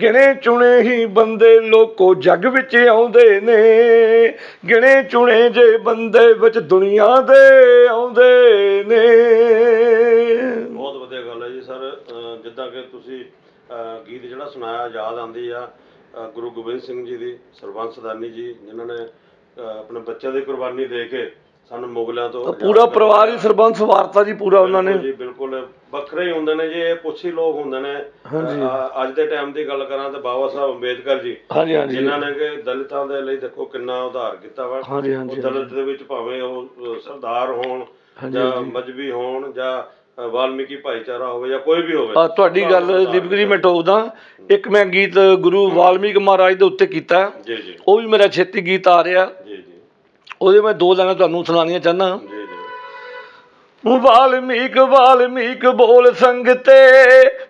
ਗਿਣੇ ਚੁਣੇ ਹੀ ਬੰਦੇ ਲੋਕੋ ਜੱਗ ਵਿੱਚ ਆਉਂਦੇ ਨੇ। ਗਿਣੇ ਚੁਣੇ ਜੇ ਬੰਦੇ ਵਿੱਚ ਦੁਨੀਆ ਦੇ ਆਉਂਦੇ ਨੇ। ਬਹੁਤ ਵਧੀਆ ਗੱਲ ਹੈ ਜੀ ਸਰ। ਜਿੱਦਾਂ ਕਿ ਤੁਸੀਂ ਗੀਤ ਜਿਹੜਾ ਸੁਣਾਇਆ ਯਾਦ ਆਂਦੀ ਆ ਗੁਰੂ ਗੋਬਿੰਦ ਸਿੰਘ ਜੀ ਦੀ ਸਰਬੰਸ ਸਦਾਨੀ ਜੀ ਜਿਨ੍ਹਾਂ ਨੇ ਆਪਣੇ ਬੱਚਿਆਂ ਦੀ ਕੁਰਬਾਨੀ ਦੇ ਕੇ ਸਾਨੂੰ ਮੁਗਲਾਂ ਤੋਂ ਪੂਰਾ ਪਰਿਵਾਰ ਹੀ। ਸਰਬੰਸ ਵਾਰਤਾ ਜੀ ਪੂਰਾ ਉਹਨਾਂ ਨੇ। ਜੀ ਬਿਲਕੁਲ। ਵੱਖਰੇ ਹੀ ਹੁੰਦੇ ਨੇ ਜੀ ਇਹ ਪੁੱਛੀ ਲੋਕ ਹੁੰਦੇ ਨੇ। ਅੱਜ ਦੇ ਟਾਈਮ ਦੀ ਗੱਲ ਕਰਾਂ ਤਾਂ ਬਾਬਾ ਸਾਹਿਬ ਅੰਬੇਦਕਰ ਜੀ ਜਿਨ੍ਹਾਂ ਨੇ ਕਿ ਦਲਿਤਾਂ ਦੇ ਲਈ ਦੇਖੋ ਕਿੰਨਾ ਉਧਾਰ ਕੀਤਾ ਵਾ। ਹਾਂਜੀ ਉਹ ਹਾਂਜੀ ਦਲਿਤ ਦੇ ਵਿੱਚ ਭਾਵੇਂ ਉਹ ਸਰਦਾਰ ਹੋਣ ਜਾਂ। ਮਜਬੀ ਹੋਣ ਜਾਂ ਵਾਲਮੀਕੀ ਭਾਈਚਾਰਾ ਹੋਵੇ ਜਾਂ ਕੋਈ ਵੀ ਹੋਵੇ। ਤੁਹਾਡੀ ਗੱਲ ਦੀਪਕ ਜੀ ਮੈਂ ਟੋਕਦਾ। ਇੱਕ ਮੈਂ ਗੀਤ ਗੁਰੂ ਵਾਲਮੀਕ ਮਹਾਰਾਜ ਦੇ ਉੱਤੇ ਕੀਤਾ। ਜੀ ਜੀ। ਉਹ ਵੀ ਮੇਰਾ ਛੇਤੀ ਗੀਤ ਆ ਰਿਹਾ। ਜੀ ਜੀ। ਉਹਦੇ ਮੈਂ ਦੋ ਲਾਈਨਾਂ ਤੁਹਾਨੂੰ ਸੁਣਾਉਣੀਆਂ ਜੀ ਜੀ। ਵਾਲਮੀਕ ਵਾਲਮੀਕ ਬੋਲ ਸੰਗ ਤੇ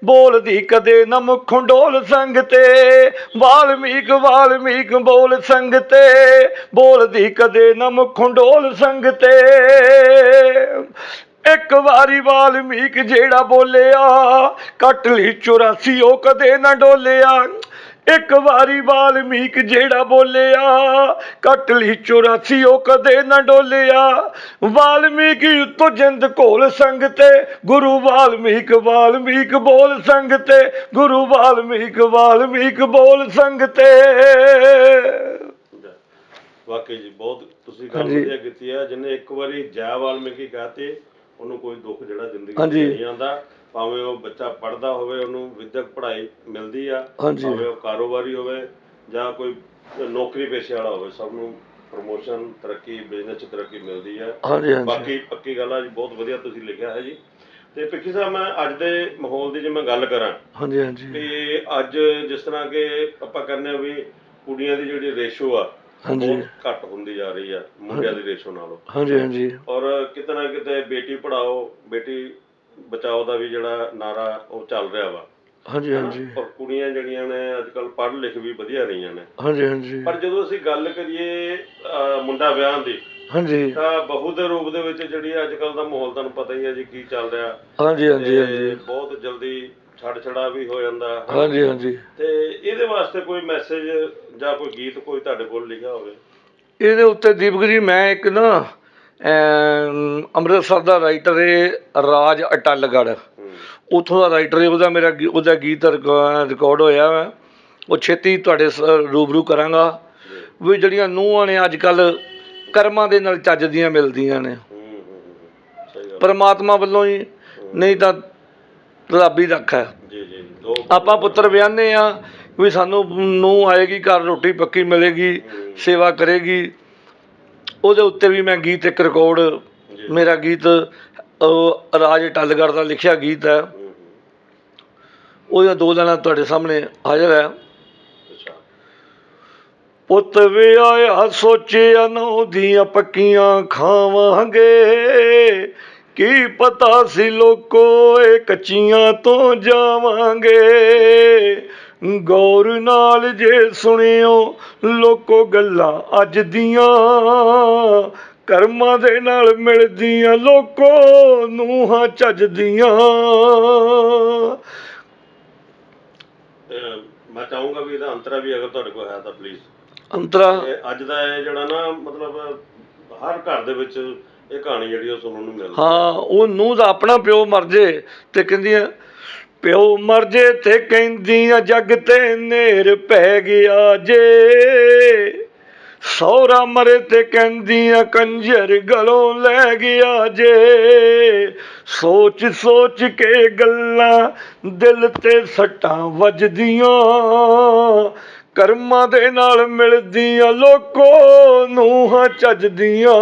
ਬੋਲਦੀ ਕਦੇ ਨਾ ਮੁਖੋਂ ਡੋਲ ਸੰਗ ਤੇ। ਵਾਲਮੀਕ ਵਾਲਮੀਕ ਬੋਲ ਸੰਗ ਤੇ ਬੋਲਦੀ ਕਦੇ ਨਾ ਮੁਖੋਂ ਡੋਲ ਸੰਗ ਤੇ। ਇੱਕ ਵਾਰੀ ਵਾਲਮੀਕ ਜਿਹੜਾ ਬੋਲਿਆ ਕੱਟ ਲਈ 84 ਉਹ ਕਦੇ ਨਾ ਡੋਲਿਆ। ਇੱਕ ਵਾਰੀ ਵਾਲਮੀਕ ਜਿਹੜਾ ਬੋਲਿਆ ਕੱਟ ਲਈ 84 ਉਹ ਕਦੇ ਨਾ ਡੋਲਿਆ। ਵਾਲਮੀਕੀ ਉੱਤੋਂ ਜਿੰਦ ਘੋਲ ਸੰਗ ਤੇ ਗੁਰੂ ਵਾਲਮੀਕ ਵਾਲਮੀਕ ਬੋਲ ਸੰਗ ਤੇ ਗੁਰੂ ਵਾਲਮੀਕ ਵਾਲਮੀਕ ਬੋਲ ਸੰਗ ਤੇ ਵਾਕਈ ਜੀ ਬਹੁਤ ਤੁਸੀਂ ਗੱਲ। ਵਧੀਆ ਕੀਤੀ ਹੈ ਜਿਨੇ ਇੱਕ ਵਾਰੀ ਜੈ ਵਾਲਮੀਕੀ ਕਹਤੇ ਉਹਨੂੰ ਕੋਈ ਦੁੱਖ ਜਿਹੜਾ ਜ਼ਿੰਦਗੀ ਹਾਂਜੀ। ਨਹੀਂ ਆਉਂਦਾ ਭਾਵੇਂ ਉਹ ਬੱਚਾ ਪੜਦਾ ਹੋਵੇ ਉਹਨੂੰ ਵਿਦਿਅਕ ਪੜ੍ਹਾਈ ਮਿਲਦੀ ਆ ਹਾਂਜੀ। ਭਾਵੇਂ ਉਹ ਕਾਰੋਬਾਰੀ ਹੋਵੇ ਜਾਂ ਕੋਈ ਨੌਕਰੀ ਪੇਸ਼ੇ ਵਾਲਾ ਹੋਵੇ ਸਭ ਨੂੰ ਪ੍ਰਮੋਸ਼ਨ ਤਰੱਕੀ ਬਿਜ਼ਨਸ ਚ ਤਰੱਕੀ ਮਿਲਦੀ ਹੈ ਹਾਂਜੀ ਹਾਂਜੀ ਬਾਕੀ ਪੱਕੀ ਗੱਲ ਆ ਜੀ ਬਹੁਤ ਵਧੀਆ ਤੁਸੀਂ ਲਿਖਿਆ ਹੈ ਜੀ ਤੇ ਪਿੱਛੇ ਸਾਹਿਬ ਮੈਂ ਅੱਜ ਦੇ ਮਾਹੌਲ ਦੀ ਜੇ ਮੈਂ ਗੱਲ ਕਰਾਂ ਹਾਂਜੀ ਹਾਂਜੀ ਤੇ ਅੱਜ ਜਿਸ ਤਰ੍ਹਾਂ ਕਿ ਆਪਾਂ ਕਹਿੰਦੇ ਆ ਵੀ ਕੁੜੀਆਂ ਦੀ ਜਿਹੜੀ ਰੇਸ਼ੋ ਆ ਹਾਂਜੀ। ਘੱਟ ਹੁੰਦੀ ਜਾ ਰਹੀ ਆ ਮੁੰਡਿਆਂ ਦੀ ਰੇਸ਼ੋ ਨਾਲੋਂ। ਹਾਂਜੀ ਹਾਂਜੀ। ਔਰ ਕਿਤੇ ਨਾ ਕਿਤੇ ਬੇਟੀ ਪੜਾਓ ਬੇਟੀ ਬਚਾਓ ਦਾ ਵੀ ਜਿਹੜਾ ਨਾਰਾ ਉਹ ਚੱਲ ਰਿਹਾ ਵਾ। ਹਾਂਜੀ ਹਾਂਜੀ। ਔਰ ਕੁੜੀਆਂ ਜਿਹੜੀਆਂ ਨੇ ਅੱਜ ਕੱਲ ਪੜ੍ਹ ਲਿਖ ਵੀ ਵਧੀਆ ਰਹੀਆਂ ਨੇ। ਹਾਂਜੀ ਹਾਂਜੀ। ਪਰ ਜਦੋਂ ਅਸੀਂ ਗੱਲ ਕਰੀਏ ਮੁੰਡਾ ਵਿਆਹ ਦੀ ਹਾਂਜੀ। ਤਾਂ ਬਹੂ ਦੇ ਰੂਪ ਦੇ ਵਿੱਚ ਜਿਹੜੀ ਅੱਜ ਕੱਲ ਦਾ ਮਾਹੌਲ ਤੁਹਾਨੂੰ ਪਤਾ ਹੀ ਹੈ ਜੀ ਕੀ ਚੱਲ ਰਿਹਾ। ਹਾਂਜੀ ਹਾਂਜੀ। ਬਹੁਤ ਜਲਦੀ ਛੱਡ ਛੜਾ ਵੀ ਹੋ ਜਾਂਦਾ ਹਾਂਜੀ ਹਾਂਜੀ। ਤੇ ਇਹਦੇ ਵਾਸਤੇ ਕੋਈ ਮੈਸੇਜ ਜਾਂ ਕੋਈ ਗੀਤ ਕੋਈ ਤੁਹਾਡੇ ਕੋਲ ਲਿਖਿਆ ਹੋਵੇ? ਇਹਦੇ ਉੱਤੇ ਦੀਪਕ ਜੀ ਮੈਂ ਇੱਕ ਨਾ ਅਮ, ਅੰਮ੍ਰਿਤਸਰ ਦਾ ਰਾਈਟਰ ਹੈ ਰਾਜ ਅਟਲਗੜ ਹੂੰ। ਉਥੋਂ ਦਾ ਰਾਈਟਰ ਹੈ ਉਹਦਾ ਮੇਰਾ ਗੀ- ਉਹਦਾ ਗੀਤ ਰਿਕਾਰਡ ਹੋਇਆ ਵਾ। ਉਹ ਛੇਤੀ ਤੁਹਾਡੇ ਸ- ਰੂਬਰੂ ਕਰਾਂਗਾ। ਵੀ ਜਿਹੜੀਆਂ ਨੂੰਹਾਂ ਨੇ ਅੱਜ ਕੱਲ ਕਰਮਾਂ ਦੇ ਨਾਲ ਚੱਜ ਦੀਆਂ ਮਿਲਦੀਆਂ ਨੇ। ਹੂੰ ਹੂੰ, ਹੂੰ ਸਹੀ ਗੱਲ। ਪਰਮਾਤਮਾ ਵੱਲੋਂ ਹੀ। ਨਹੀਂ ਤਾਂ ਰੱਬ ਹੀ ਰੱਖਾ ਜੀ ਜੀ ਆਪਾਂ ਪੁੱਤਰ ਵਿਆਹਨੇ ਆ ਵੀ ਸਾਨੂੰ ਨੂੰ ਆਏਗੀ ਘਰ ਰੋਟੀ ਪੱਕੀ ਮਿਲੇਗੀ ਸੇਵਾ ਕਰੇਗੀ। ਉਹਦੇ ਉੱਤੇ ਵੀ ਮੈਂ ਗੀਤ ਇੱਕ ਰਿਕਾਰਡ ਮੇਰਾ ਗੀਤ ਰਾਜ ਟੱਲਗੜ ਦਾ ਲਿਖਿਆ ਗੀਤ ਹੈ। ਉਹਦੀਆਂ ਦੋ ਲਾਈਨਾਂ ਤੁਹਾਡੇ ਸਾਹਮਣੇ ਹਾਜ਼ਰ ਹੈ। ਪੁੱਤ ਵਿਆਹਿਆ ਸੋਚਿਆ ਨੌ ਦੀਆਂ ਪੱਕੀਆਂ ਖਾਵਾਂਗੇ। ਕੀ ਪਤਾ ਸੀ ਲੋਕੋ ਇਹ ਕੱਚੀਆਂ ਤੋਂ ਜਾਵਾਂਗੇ? ਗੌਰ ਨਾਲ ਜੇ ਸੁਣਿਓ ਲੋਕੋ ਗੱਲਾਂ ਅੱਜ ਦੀਆਂ। ਕਰਮਾਂ ਦੇ ਨਾਲ ਮਿਲਦੀਆਂ ਲੋਕੋ ਨੂੰਹਾਂ ਚੱਜਦੀਆਂ। ਮੈਂ ਚਾਹੂੰਗਾ ਵੀ ਇਹਦਾ ਅੰਤਰਾ ਵੀ ਅਗਰ ਤੁਹਾਡੇ ਕੋਲ ਹੈ ਤਾਂ ਪਲੀਜ਼ ਅੰਤਰਾ? ਅੱਜ ਦਾ ਇਹ ਜਿਹੜਾ ਨਾ ਮਤਲਬ ਹਰ ਘਰ ਦੇ ਵਿੱਚ ਇਹ ਕਹਾਣੀ ਜਿਹੜੀ ਉਹ ਸੁਣਨ ਨੂੰ ਮਿਲਦੀ। ਹਾਂ, ਉਹ ਨੂੰ ਦਾ ਆਪਣਾ ਪਿਓ ਮਰ ਜੇ ਤੇ ਕਹਿੰਦੀਆਂ, ਪਿਓ ਮਰ ਜੇ ਤੇ ਕਹਿੰਦੀਆਂ, ਜੱਗ ਤੇ ਨੇਰ ਪੈ ਗਿਆ ਜੇ। ਸੌਰਾ ਮਰੇ ਤੇ ਕਹਿੰਦੀਆਂ, ਕੰਜਰ ਗਲੋਂ ਲੈ ਗਿਆ ਜੇ। ਸੋਚ ਸੋਚ ਕੇ ਗੱਲਾਂ ਦਿਲ ਤੇ ਸੱਟਾਂ ਵੱਜਦੀਆਂ। ਕਰਮਾਂ ਦੇ ਨਾਲ ਮਿਲਦੀਆਂ ਲੋਕੋ ਨੂੰ ਹਾਂ ਚੱਜਦੀਆਂ।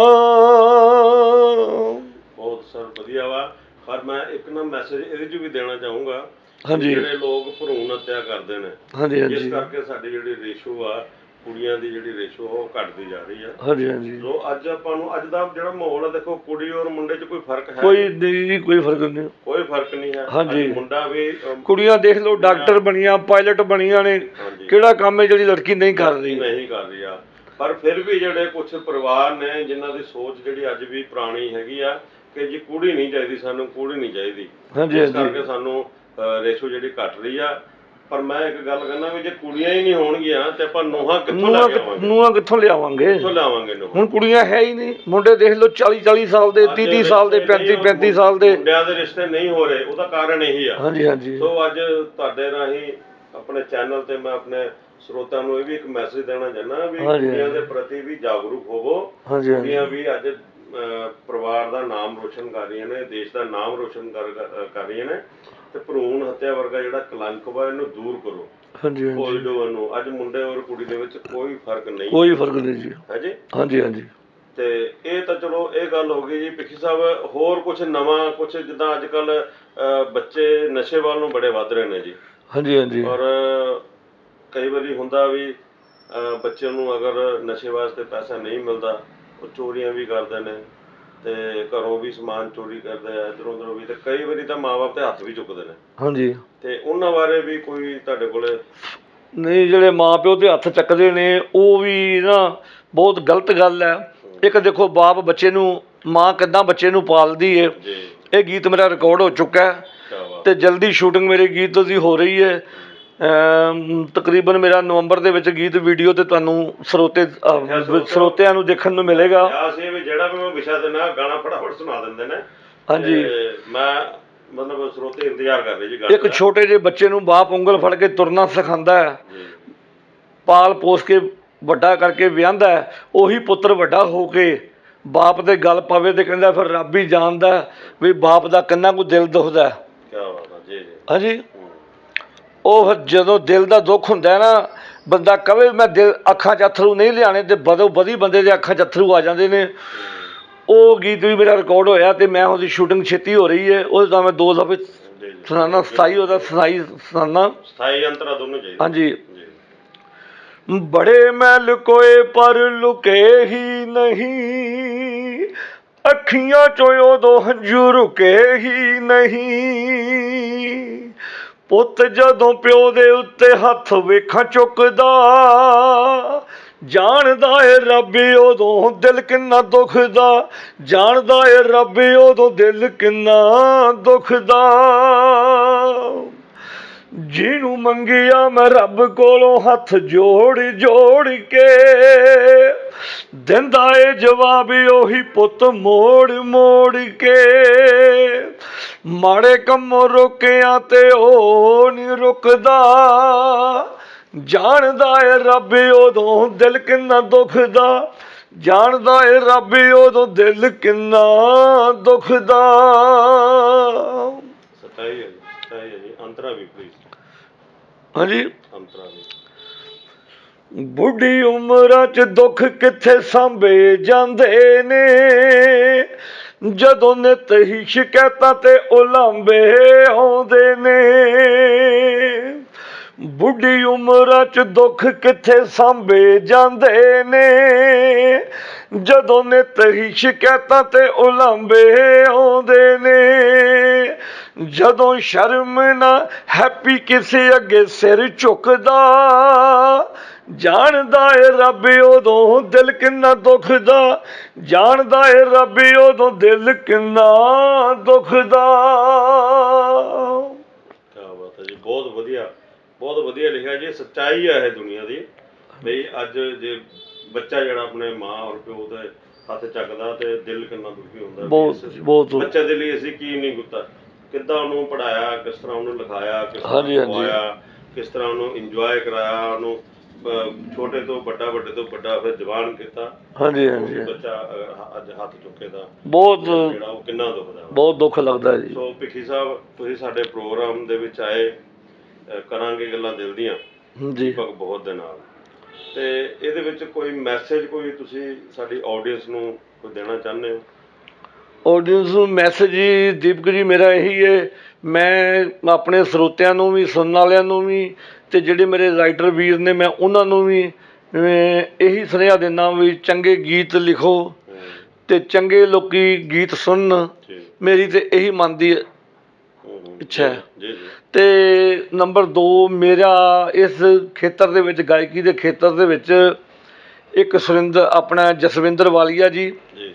ਬਹੁਤ ਸਰ ਵਧੀਆ ਵਾ। ਪਰ ਮੈਂ ਇੱਕ ਨਾ ਮੈਸੇਜ ਇਹਦੇ 'ਚ ਵੀ ਦੇਣਾ ਚਾਹੂੰਗਾ ਹਾਂਜੀ। ਜਿਹੜੇ ਲੋਕ ਭਰੂਣ ਹੱਤਿਆ ਕਰਦੇ ਨੇ ਹਾਂਜੀ ਹਾਂਜੀ। ਕਰਕੇ ਸਾਡੀ ਜਿਹੜੀ ਰੇਸ਼ੋ ਆ ਕੁੜੀਆਂ ਦੀ ਜਿਹੜੀ ਰੇਸ਼ੋ ਉਹ ਘਟਦੀ ਜਾ ਰਹੀ ਆ। ਹਾਂਜੀ ਹਾਂਜੀ। ਸੋ ਅੱਜ ਆਪਾਂ ਨੂੰ ਅੱਜ ਦਾ ਜਿਹੜਾ ਮਾਹੌਲ ਆ ਦੇਖੋ ਕੁੜੀ ਔਰ ਮੁੰਡੇ 'ਚ ਕੋਈ ਫ਼ਰਕ ਹੈ ਕੋਈ ਨਹੀਂ। ਜੀ, ਕੋਈ ਫ਼ਰਕ ਨਹੀਂ। ਕੋਈ ਫ਼ਰਕ ਨਹੀਂ ਹੈ। ਹਾਂਜੀ। ਅੱਜ ਮੁੰਡਾ ਵੀ ਅਮ, ਕੁੜੀਆਂ ਦੇਖ ਲਓ ਡਾਕਟਰ ਬਣੀਆਂ ਪਾਇਲਟ ਬਣੀਆਂ ਨੇ। ਹਾਂਜੀ। ਕਿਹੜਾ ਕੰਮ ਹੈ ਜਿਹੜੀ ਲੜਕੀ ਨਹੀਂ ਕਰ ਰਹੀ? ਨਹੀਂ ਕਰ ਰਹੀ ਆ। ਪਰ ਫਿਰ ਵੀ ਜਿਹੜੇ ਕੁਝ ਪਰਿਵਾਰ ਨੇ ਜਿਨ੍ਹਾਂ ਦੀ ਸੋਚ ਜਿਹੜੀ ਅੱਜ ਵੀ ਪੁਰਾਣੀ ਹੈਗੀ ਆ ਕਿ ਜੀ ਕੁੜੀ ਨਹੀਂ ਚਾਹੀਦੀ ਸਾਨੂੰ ਕੁੜੀ ਨਹੀਂ ਚਾਹੀਦੀ। ਹਾਂਜੀ ਇਸ ਹਾਂਜੀ। ਕਰਕੇ ਸਾਨੂੰ ਰੇਸ਼ੋ ਜਿਹੜੀ ਘਟ ਰਹੀ ਆ। ਪਰ ਮੈਂ ਇੱਕ ਗੱਲ ਕਹਿੰਦਾ ਵੀ ਜੇ ਕੁੜੀਆਂ ਹੀ ਨਹੀਂ ਹੋਣਗੀਆਂ ਤੇ ਆਪਾਂ ਨੂੰਹਾਂ ਕਿੱਥੋਂ ਲੈ ਨੂੰਹਾਂ ਕੇ ਆਵਾਂਗੇ? ਨੂੰਹਾਂ ਕਿੱਥੋਂ ਲਿਆਵਾਂਗੇ? ਕਿੱਥੋਂ ਲਿਆਵਾਂਗੇ ਨੂੰਹਾਂ? ਹੁਣ ਕੁੜੀਆਂ ਹੈ ਹੀ ਨਹੀਂ। ਮੁੰਡੇ ਦੇਖ ਲਓ 40 40 ਸਾਲ ਦੇ 30 30 ਸਾਲ ਦੇ 35 35 ਸਾਲ ਦੇ। ਮੁੰਡਿਆਂ ਦੇ ਰਿਸ਼ਤੇ ਨਹੀਂ ਹੋ ਰਹੇ ਉਹਦਾ ਕਾਰਨ ਇਹੀ ਆ। ਹਾਂਜੀ ਹਾਂਜੀ। ਸੋ ਅੱਜ ਤੁਹਾਡੇ ਰਾਹੀਂ ਆਪਣੇ ਚੈਨਲ ਤੇ ਮੈਂ ਆਪਣੇ ਸਰੋਤਿਆਂ ਨੂੰ ਇਹ ਵੀ ਇੱਕ ਮੈਸੇਜ ਦੇਣਾ ਚਾਹੁੰਦਾ ਵੀ ਹਾਂਜੀ, ਕੁੜੀਆਂ ਦੇ ਪ੍ਰਤੀ ਵੀ ਜਾਗਰੂਕ ਹੋਵੋ। ਹਾਂਜੀ ਹਾਂਜੀ। ਕੁੜੀਆਂ ਵੀ ਅੱਜ ਪਰਿਵਾਰ ਦਾ ਨਾਮ ਰੋਸ਼ਨ ਕਰ ਰਹੀਆਂ ਨੇ ਦੇਸ਼ ਦਾ ਨਾਮ ਰੋਸ਼ਨ ਕਰ ਕਰ ਰਹੀਆਂ ਨੇ ਤੇ ਭਰੂਣ ਹੱਤਿਆ ਵਰਗਾ ਜਿਹੜਾ ਕਲੰਕ ਵਾ ਇਹਨੂੰ ਦੂਰ ਕਰੋ। ਹਾਂਜੀ ਹਾਂਜੀ। ਕੋਲਡੋ ਨੂੰ ਅੱਜ ਮੁੰਡੇ ਔਰ ਕੁੜੀ ਦੇ ਵਿੱਚ ਕੋਈ ਫ਼ਰਕ ਨਹੀਂ। ਕੋਈ ਫ਼ਰਕ ਨਹੀਂ ਜੀ। ਹੈ ਜੀ? ਹਾਂਜੀ ਹਾਂਜੀ। ਤੇ ਇਹ ਤਾਂ ਚਲੋ ਇਹ ਗੱਲ ਹੋ ਗਈ ਜੀ ਪਿੱਖੀ ਸਾਹਿਬ ਹੋਰ ਕੁਝ ਨਵਾਂ ਕੁਝ ਜਿੱਦਾਂ ਅੱਜ ਕੱਲ ਬੱਚੇ ਨਸ਼ੇ ਵੱਲ ਨੂੰ ਬੜੇ ਵੱਧ ਰਹੇ ਨੇ ਜੀ। ਹਾਂਜੀ ਹਾਂਜੀ। ਔਰ ਕਈ ਵਾਰੀ ਹੁੰਦਾ ਵੀ ਅਹ, ਬੱਚੇ ਨੂੰ ਅਗਰ ਨਸ਼ੇ ਵਾਸਤੇ ਪੈਸਾ ਨਹੀਂ ਮਿਲਦਾ ਉਹ ਚੋਰੀਆਂ ਵੀ ਕਰਦੇ ਨੇ ਤੇ ਘਰੋਂ ਵੀ ਸਮਾਨ ਚੋਰੀ ਕਰਦੇ ਆ ਇਧਰੋਂ ਉਧਰੋਂ ਵੀ ਤੇ ਕਈ ਵਾਰੀ ਤਾਂ ਮਾਪੇ ਤੇ ਹੱਥ ਵੀ ਚੁੱਕਦੇ ਨੇ। ਹਾਂਜੀ। ਤੇ ਉਹਨਾਂ ਬਾਰੇ ਵੀ ਕੋਈ ਤੁਹਾਡੇ ਕੋਲੇ ਨਹੀਂ ਜਿਹੜੇ ਮਾਪਿਓ ਤੇ ਹੱਥ ਚੱਕਦੇ ਨੇ ਉਹ ਵੀ ਨਾ ਬਹੁਤ ਗਲਤ ਗੱਲ ਹੈ। ਇੱਕ ਦੇਖੋ ਬਾਪ ਬੱਚੇ ਨੂੰ ਮਾਂ ਕਿੱਦਾਂ ਬੱਚੇ ਨੂੰ ਪਾਲਦੀ ਜੀ। ਇਹ ਗੀਤ ਮੇਰਾ ਰਿਕਾਰਡ ਹੋ ਚੁੱਕਾ ਹੈ। ਤੇ ਜਲਦੀ ਸ਼ੂਟਿੰਗ ਮੇਰੇ ਗੀਤ ਦੀ ਹੋ ਰਹੀ ਹੈ ਤਕਰੀਬਨ ਮੇਰਾ ਨਵੰਬਰ ਦੇ ਵਿੱਚ ਗੀਤ ਵੀਡੀਓ ਤੇ ਤੁਹਾਨੂੰ ਸਰੋਤੇ ਸਰੋਤਿਆਂ ਨੂੰ ਦੇਖਣ ਨੂੰ ਮਿਲੇਗਾ। ਆ ਸੀ ਵੀ ਜਿਹੜਾ ਵੀ ਮੈਂ ਵਿਸ਼ਾ ਦੇਣਾ ਗਾਣਾ ਫਟਾਫਟ ਸੁਣਾ ਦਿੰਦੇ ਨੇ। ਹਾਂਜੀ। ਤੇ ਮੈਂ ਮਤਲਬ ਸਰੋਤੇ ਇੰਤਜ਼ਾਰ ਕਰ ਰਹੇ ਜੀ ਗਾਣੇ ਇੱਕ ਛੋਟੇ ਜਿਹੇ ਬੱਚੇ ਨੂੰ ਬਾਪ ਉਂਗਲ ਫੜ ਕੇ ਤੁਰਨਾ ਸਿਖਾਉਂਦਾ ਹੈ। ਪਾਲ ਪੋਸ ਕੇ ਵੱਡਾ ਕਰਕੇ ਵਿਆਹੁੰਦਾ ਹੈ। ਉਹੀ ਪੁੱਤਰ ਵੱਡਾ ਹੋ ਕੇ ਬਾਪ ਦੇ ਗੱਲ ਪਵੇ ਤੇ ਕਹਿੰਦਾ ਫਿਰ ਰੱਬ ਹੀ ਜਾਣਦਾ ਹੈ ਵੀ ਬਾਪ ਦਾ ਕਿੰਨਾ ਕੁ ਦਿਲ ਦੁਖਦਾ ਹੈ। ਕੀ ਬਾਤ ਆ ਜੀ ਜੀ। ਹਾਂਜੀ। ਹੂੰ। ਉਹ ਫਿਰ ਜਦੋਂ ਦਿਲ ਦਾ ਦੁੱਖ ਹੁੰਦਾ ਨਾ ਬੰਦਾ ਕਵੇ ਮੈਂ ਦਿਲ ਅੱਖਾਂ 'ਚ ਅਥਰੂ ਨਹੀਂ ਲਿਆਣੇ ਤੇ ਬਦੋ ਬਦੀ ਬੰਦੇ ਦੇ ਅੱਖਾਂ 'ਚ ਅਥਰੂ ਆ ਜਾਂਦੇ ਨੇ। ਉਹ ਗੀਤ ਵੀ ਮੇਰਾ ਰਿਕਾਰਡ ਹੋਇਆ ਤੇ ਮੈਂ ਉਹਦੀ ਸ਼ੂਟਿੰਗ ਛੇਤੀ ਹੋ ਰਹੀ ਹੈ। ਉਹਦਾ ਮੈਂ ਦੋ ਲਫ਼ਜ਼ ਸੁਣਾਉਣਾ ਸਤਾਈ ਉਹਦਾ ਸੁਣਾਈ ਸੁਣਾਉਣਾ ਸਥਾਈ ਅੰਤਰਾ ਦੋਨੋਂ ਚਾਹੀਦੇ। ਹਾਂਜੀ। ਬੜੇ ਮੈਂ ਲੁਕੋਏ ਪਰ ਲੁਕੇ ਹੀ ਨਹੀਂ ਅੱਖੀਆਂ ਚੋਂ ਉਦੋਂ ਹੰਝੂ ਰੁਕੇ ਹੀ ਨਹੀਂ। ਪੁੱਤ ਜਦੋਂ ਪਿਓ ਦੇ ਉੱਤੇ ਹੱਥ ਵੇਖਾਂ ਚੁੱਕਦਾ, ਜਾਣਦਾ ਏ ਰੱਬ ਉਦੋਂ ਦਿਲ ਕਿੰਨਾ ਦੁਖਦਾ, ਜਾਣਦਾ ਏ ਰੱਬ ਉਦੋਂ ਦਿਲ ਕਿੰਨਾ ਦੁਖਦਾ। ਜਿਹਨੂੰ ਮੰਗਿਆ ਮੈਂ ਰੱਬ ਕੋਲੋਂ ਹੱਥ ਜੋੜ ਜੋੜ ਕੇ। ਦਿੰਦਾ ਏ ਜਵਾਬ ਉਹੀ ਪੁੱਤ ਮੋੜ ਮੋੜ ਕੇ। ਮਾੜੇ ਕੰਮੋਂ ਰੋਕਿਆ ਤੇ ਉਹ ਨਹੀਂ ਰੁਕਦਾ। ਜਾਣਦਾ ਏ ਰੱਬ ਉਦੋਂ ਦਿਲ ਕਿੰਨਾ ਦੁਖਦਾ। ਜਾਣਦਾ ਏ ਰੱਬ ਉਦੋਂ ਦਿਲ ਕਿੰਨਾ ਦੁਖਦਾ। ਸਥਾਈ ਹੈ ਅੰਤਰਾ ਵੀ ਪਲੀਜ਼ ਹਾਂਜੀ। ਬੁੱਢੀ ਉਮਰਾਂ 'ਚ ਦੁੱਖ ਕਿੱਥੇ ਸਾਂਭੇ ਜਾਂਦੇ ਨੇ? ਜਦੋਂ ਨਿਤ ਹੀ ਸ਼ਿਕਾਇਤਾਂ ਤੇ ਉਲਾਂਬੇ ਆਉਂਦੇ ਨੇ। ਬੁੱਢੀ ਉਮਰਾਂ 'ਚ ਦੁੱਖ ਕਿੱਥੇ ਸਾਂਭੇ ਜਾਂਦੇ ਨੇ? ਜਦੋਂ ਨਿਤ ਹੀ ਸ਼ਿਕਾਇਤਾਂ ਤੇ ਉਲਾਂਬੇ ਆਉਂਦੇ ਨੇ। ਜਦੋਂ ਸ਼ਰਮ ਨਾ ਹੈਪੀ ਕਿਸੇ ਅੱਗੇ ਸਿਰ ਝੁਕਦਾ, ਜਾਣਦਾ ਏ ਰੱਬ ਉਦੋਂ ਦਿਲ ਕਿੰਨਾ ਦੁਖਦਾ, ਜਾਣਦਾ ਏ ਰੱਬ ਉਦੋਂ ਦਿਲ ਕਿੰਨਾ ਦੁਖਦਾ। ਕੀ ਬਾਤ ਹੈ ਜੀ, ਬਹੁਤ ਵਧੀਆ। ਬਹੁਤ ਵਧੀਆ ਲਿਖਿਆ ਜੀ ਸੱਚਾਈ ਹੈ ਇਹ ਦੁਨੀਆ ਦੀ। ਬਈ ਅੱਜ ਜੇ ਬੱਚਾ ਜਿਹੜਾ ਆਪਣੇ ਮਾਂ ਔਰ ਪਿਓ ਦੇ ਹੱਥ ਚੱਕਦਾ ਤੇ ਦਿਲ ਕਿੰਨਾ ਦੁਖੀ ਹੁੰਦਾ। ਬਹੁਤ ਇਸ- ਬਹੁਤ ਬੱਚੇ ਦੇ ਲਈ ਅਸੀਂ ਕੀ ਨਹੀਂ ਕੀਤਾ ਕਿੱਦਾਂ ਉਹਨੂੰ ਪੜਾਇਆ ਕਿਸ ਤਰ੍ਹਾਂ ਉਹਨੂੰ ਲਿਖਾਇਆ ਕਿਸ ਤਰ੍ਹਾਂ ਹਾਂਜੀ, ਹਾਂਜੀ। ਖਵਾਇਆ ਕਿਸ ਤਰ੍ਹਾਂ ਉਹਨੂੰ ਇੰਜੋਏ ਕਰਾਇਆ ਉਹਨੂੰ ਛੋਟੇ ਤੋਂ ਵੱਡਾ ਵੱਡੇ ਤੋਂ ਵੱਡਾ ਫਿਰ ਜਵਾਨ ਕੀਤਾ। ਹਾਂਜੀ ਹਾਂਜੀ। ਬੱਚਾ ਅੱਜ ਹੱਥ ਚੁੱਕੇ ਦਾ ਬਹੁਤ ਜਿਹੜਾ ਉਹ ਕਿੰਨਾ ਦੁਖਦਾ। ਬਹੁਤ ਦੁੱਖ ਲੱਗਦਾ ਜੀ। ਸੋ ਭਿੱਖੀ ਸਾਹਿਬ ਤੁਸੀਂ ਸਾਡੇ ਪ੍ਰੋਗਰਾਮ ਦੇ ਵਿੱਚ ਆਏ। ਕਰਾਂਗੇ ਗੱਲਾਂ ਦਿਲ ਦੀਆਂ। ਜੀ। ਦੀਪਕ ਬਹੁਤ ਦੇ ਨਾਲ। ਤੇ ਇਹਦੇ ਵਿੱਚ ਕੋਈ ਮੈਸੇਜ ਕੋਈ ਤੁਸੀਂ ਸਾਡੀ ਆਡੀਅנס ਨੂੰ ਕੋਈ ਦੇਣਾ ਚਾਹੁੰਦੇ ਹੋ? ਆਡੀਅנס ਨੂੰ ਮੈਸੇਜ ਜੀ ਦੀਪਕ ਜੀ ਮੇਰਾ ਇਹੀ ਹੈ ਮੈਂ ਆਪਣੇ ਸਰੋਤਿਆਂ ਨੂੰ ਵੀ ਸੁਣਨ ਵਾਲਿਆਂ ਨੂੰ ਵੀ ਤੇ ਜਿਹੜੇ ਮੇਰੇ ਰਾਈਟਰ ਵੀਰ ਨੇ ਮੈਂ ਉਹਨਾਂ ਨੂੰ ਵੀ ਇਹੀ ਸੁਨੇਹਾ ਦਿੰਦਾ ਵੀ ਚੰਗੇ ਗੀਤ ਲਿਖੋ ਤੇ ਚੰਗੇ ਲੋਕੀ ਗੀਤ ਸੁਣਨ। ਮੇਰੀ ਤੇ ਇਹੀ ਮੰਨਦੀ ਦੀ ਅੱਛਾ। ਜੀ ਜੀ ਤੇ ਨੰਬਰ 2 ਮੇਰਾ ਇਸ ਖੇਤਰ ਦੇ ਵਿੱਚ ਗਾਇਕੀ ਦੇ ਖੇਤਰ ਦੇ ਵਿੱਚ ਇੱਕ ਸੁਰਿੰਦਰ ਆਪਣਾ ਜਸਵਿੰਦਰ ਵਾਲੀਆ ਜੀ। ਜੀ।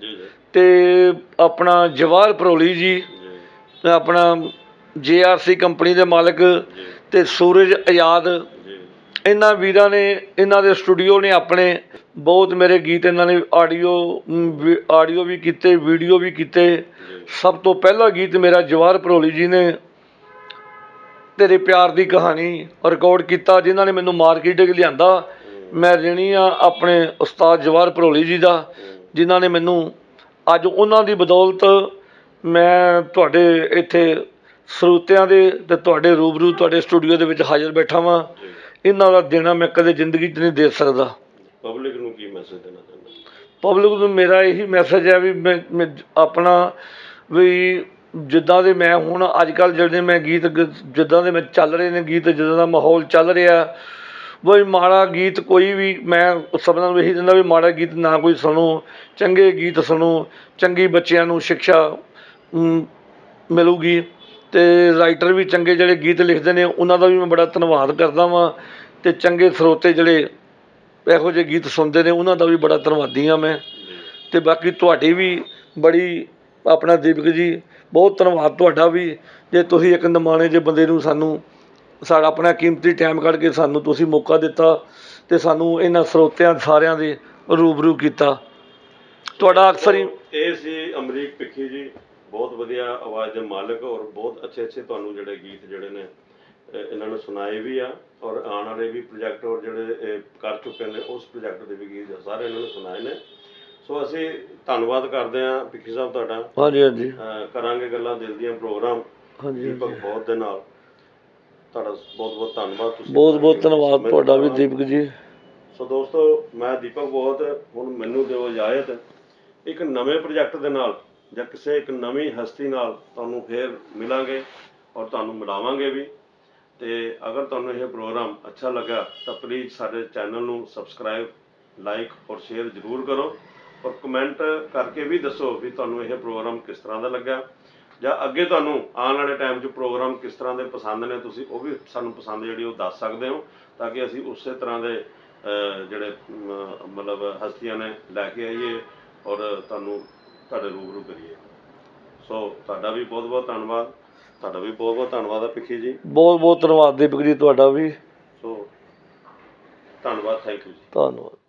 ਜੀ ਜੀ। ਤੇ ਆਪਣਾ ਜਵਾਹਰ ਪਰੋਲੀ ਜੀ। ਜੀ। ਤੇ ਆਪਣਾ ਜੀਆਰਸੀ ਕੰਪਨੀ ਦੇ ਮਾਲਕ। ਜੀ। ਤੇ ਸੂਰਜ ਆਜ਼ਾਦ। ਜੀ ਇਹਨਾਂ ਵੀਰਾਂ ਨੇ, ਇਹਨਾਂ ਦੇ ਸਟੂਡੀਓ ਨੇ ਆਪਣੇ ਬਹੁਤ ਮੇਰੇ ਗੀਤ ਇਹਨਾਂ ਨੇ ਆਡੀਓ ਆਡੀਓ ਵੀ ਕੀਤੇ ਵੀਡੀਓ ਵੀ ਕੀਤੇ। ਸਭ ਤੋਂ ਪਹਿਲਾ ਗੀਤ ਮੇਰਾ ਜਵਾਹਰ ਪਰੋਲੀ ਜੀ ਨੇ ਤੇਰੇ ਪਿਆਰ ਦੀ ਕਹਾਣੀ ਰਿਕਾਰਡ ਕੀਤਾ, ਜਿਨ੍ਹਾਂ ਨੇ ਮੈਨੂੰ ਮਾਰਕੀਟ ਲਿਆਂਦਾ। ਮੈਂ ਰਿਣੀ ਆ ਆਪਣੇ ਉਸਤਾਦ ਜਵਾਹਰ ਭਰੋਲੀ ਜੀ ਦਾ, ਜਿਨ੍ਹਾਂ ਨੇ ਮੈਨੂੰ ਅੱਜ ਉਹਨਾਂ ਦੀ ਬਦੌਲਤ ਮੈਂ ਤੁਹਾਡੇ ਇੱਥੇ ਸਰੋਤਿਆਂ ਦੇ ਤੇ ਤੁਹਾਡੇ ਰੂਬਰੂ, ਤੁਹਾਡੇ ਸਟੂਡੀਓ ਦੇ ਵਿੱਚ ਹਾਜ਼ਰ ਬੈਠਾ ਵਾਂ। ਇਹਨਾਂ ਦਾ ਦੇਣਾ ਮੈਂ ਕਦੇ ਜ਼ਿੰਦਗੀ 'ਚ ਨਹੀਂ ਦੇ ਸਕਦਾ। ਪਬਲਿਕ ਨੂੰ ਕੀ ਮੈਸੇਜ ਦੇਣਾ ਚਾਹੁੰਦੇ? ਪਬਲਿਕ ਨੂੰ ਮੇਰਾ ਇਹੀ ਮੈਸੇਜ ਹੈ ਵੀ ਮੈਂ ਮੈਂ ਆਪਣਾ ਵੀ ਜਿੱਦਾਂ ਦੇ ਮੈਂ ਹੁਣ ਅੱਜ ਕੱਲ ਜਿਹੜੇ ਮੈਂ ਗੀਤ ਜਿੱਦਾਂ ਦੇ ਮੈਂ ਚੱਲ ਰਹੇ ਨੇ ਗੀਤ ਜਿੱਦਾਂ ਦਾ ਮਾਹੌਲ ਚੱਲ ਰਿਹਾ ਕੋਈ ਮਾੜਾ ਗੀਤ ਕੋਈ ਵੀ ਮੈਂ ਸਭਨਾਂ ਨੂੰ ਇਹੀ ਦਿੰਦਾ ਵੀ ਮਾੜਾ ਗੀਤ ਨਾ ਕੋਈ ਸੁਣੋ ਚੰਗੇ ਗੀਤ ਸੁਣੋ ਚੰਗੀ ਬੱਚਿਆਂ ਨੂੰ ਸਿੱਖਿਆ ਮਿਲੂਗੀ। ਅਤੇ ਰਾਈਟਰ ਵੀ ਚੰਗੇ ਜਿਹੜੇ ਗੀਤ ਲਿਖਦੇ ਨੇ, ਉਹਨਾਂ ਦਾ ਵੀ ਮੈਂ ਬੜਾ ਧੰਨਵਾਦ ਕਰਦਾ ਵਾਂ ਅਤੇ ਚੰਗੇ ਸਰੋਤੇ ਜਿਹੜੇ ਇਹੋ ਜਿਹੇ ਗੀਤ ਸੁਣਦੇ ਨੇ, ਉਹਨਾਂ ਦਾ ਵੀ ਬੜਾ ਧੰਨਵਾਦੀ ਹਾਂ ਮੈਂ। ਅਤੇ ਬਾਕੀ ਤੁਹਾਡੀ ਵੀ ਬੜੀ, ਆਪਣਾ ਦੀਪਕ ਜੀ, ਬਹੁਤ ਧੰਨਵਾਦ ਤੁਹਾਡਾ ਵੀ, ਜੇ ਤੁਸੀਂ ਇੱਕ ਨਿਮਾਣੇ ਜਿਹੇ ਬੰਦੇ ਨੂੰ ਸਾਨੂੰ, ਸਾਡਾ ਆਪਣਾ ਕੀਮਤੀ ਟਾਈਮ ਕੱਢ ਕੇ ਸਾਨੂੰ ਤੁਸੀਂ ਮੌਕਾ ਦਿੱਤਾ ਅਤੇ ਸਾਨੂੰ ਇਹਨਾਂ ਸਰੋਤਿਆਂ ਸਾਰਿਆਂ ਦੇ ਰੂਬਰੂ ਕੀਤਾ। ਤੁਹਾਡਾ ਅਕਸਰ ਹੀ ਇਹ ਸੀ ਅਮਰੀਕ ਭਿੱਖੀ ਜੀ। ਬਹੁਤ ਵਧੀਆ ਆਵਾਜ਼ ਦੇ ਮਾਲਕ ਔਰ ਬਹੁਤ ਅੱਛੇ ਅੱਛੇ ਤੁਹਾਨੂੰ ਜਿਹੜੇ ਗੀਤ ਜਿਹੜੇ ਨੇ ਇਹਨਾਂ ਨੂੰ ਸੁਣਾਏ ਵੀ ਆ ਔਰ ਆਉਣ ਵਾਲੇ ਵੀ ਪ੍ਰੋਜੈਕਟ ਔਰ ਜਿਹੜੇ ਕਰ ਚੁੱਕੇ ਨੇ ਉਸ ਪ੍ਰੋਜੈਕਟ ਦੇ ਵੀ ਗੀਤ ਸਾਰੇ ਇਹਨਾਂ ਨੂੰ ਸੁਣਾਏ ਨੇ। ਸੋ ਅਸੀਂ ਧੰਨਵਾਦ ਕਰਦੇ ਹਾਂ ਭਿੱਖੀ ਸਾਹਿਬ ਤੁਹਾਡਾ। ਹਾਂਜੀ ਹਾਂਜੀ। ਕਰਾਂਗੇ ਗੱਲਾਂ ਦਿਲ ਦੀਆਂ ਪ੍ਰੋਗਰਾਮ ਹਾਂਜੀ ਦੀਪਕ। ਬਹੁਤ ਦੇ ਨਾਲ। ਤੁਹਾਡਾ ਬਹੁਤ ਬਹੁਤ ਧੰਨਵਾਦ। ਤੁਸੀਂ ਬਹੁਤ ਬਹੁਤ ਧੰਨਵਾਦ ਤੁਹਾਡਾ ਵੀ। ਦੀਪਕ ਜੀ। ਸੋ ਦੋਸਤੋ ਮੈਂ ਦੀਪਕ ਬਹੁਤ ਹੁਣ ਮੈਨੂੰ ਦਿਓ ਇਜਾਜ਼ਤ। ਇੱਕ ਨਵੇਂ ਪ੍ਰੋਜੈਕਟ ਦੇ ਨਾਲ ਜਾਂ ਕਿਸੇ ਇੱਕ ਨਵੀਂ ਹਸਤੀ ਨਾਲ ਤੁਹਾਨੂੰ ਫੇਰ ਮਿਲਾਂਗੇ ਔਰ ਤੁਹਾਨੂੰ ਮਿਲਾਵਾਂਗੇ ਵੀ। ਤੇ ਅਗਰ ਤੁਹਾਨੂੰ ਇਹ ਪ੍ਰੋਗਰਾਮ ਅੱਛਾ ਲੱਗਾ ਤਾਂ ਪਲੀਜ਼ ਸਾਡੇ ਚੈਨਲ ਨੂੰ ਸਬਸਕ੍ਰਾਈਬ ਲਾਈਕ ਔਰ ਸ਼ੇਅਰ ਜ਼ਰੂਰ ਕਰੋ। ਔਰ ਕਮੈਂਟ ਕਰਕੇ ਵੀ ਦੱਸੋ ਵੀ ਤੁਹਾਨੂੰ ਇਹ ਪ੍ਰੋਗਰਾਮ ਕਿਸ ਤਰ੍ਹਾਂ ਦਾ ਲੱਗਾ ਜਾਂ ਅੱਗੇ ਤੁਹਾਨੂੰ ਆਉਣ ਵਾਲੇ ਟਾਈਮ 'ਚ ਪ੍ਰੋਗਰਾਮ ਕਿਸ ਤਰ੍ਹਾਂ ਦੇ ਪਸੰਦ ਨੇ ਤੁਸੀਂ ਉਹ ਵੀ ਸਾਨੂੰ ਪਸੰਦ ਜਿਹੜੀ ਉਹ ਦੱਸ ਸਕਦੇ ਹੋ ਤਾਂ ਕਿ ਅਸੀਂ ਉਸੇ ਤਰ੍ਹਾਂ ਦੇ ਜਿਹੜੇ ਮਤਲਬ ਹਸਤੀਆਂ ਨੇ ਲੈ ਕੇ ਆਈਏ ਔਰ ਤੁਹਾਨੂੰ ਤੁਹਾਡੇ ਰੂਬਰੂ ਕਰੀਏ। ਸੋ ਤੁਹਾਡਾ ਵੀ ਬਹੁਤ ਬਹੁਤ ਧੰਨਵਾਦ। ਤੁਹਾਡਾ ਵੀ ਬਹੁਤ ਬਹੁਤ ਧੰਨਵਾਦ ਆ ਭਿੱਖੀ ਜੀ। ਬਹੁਤ ਬਹੁਤ ਧੰਨਵਾਦ ਦੀਪਕ ਜੀ ਤੁਹਾਡਾ ਵੀ। ਸੋ ਧੰਨਵਾਦ ਥੈਂਕ ਯੂ ਜੀ। ਧੰਨਵਾਦ।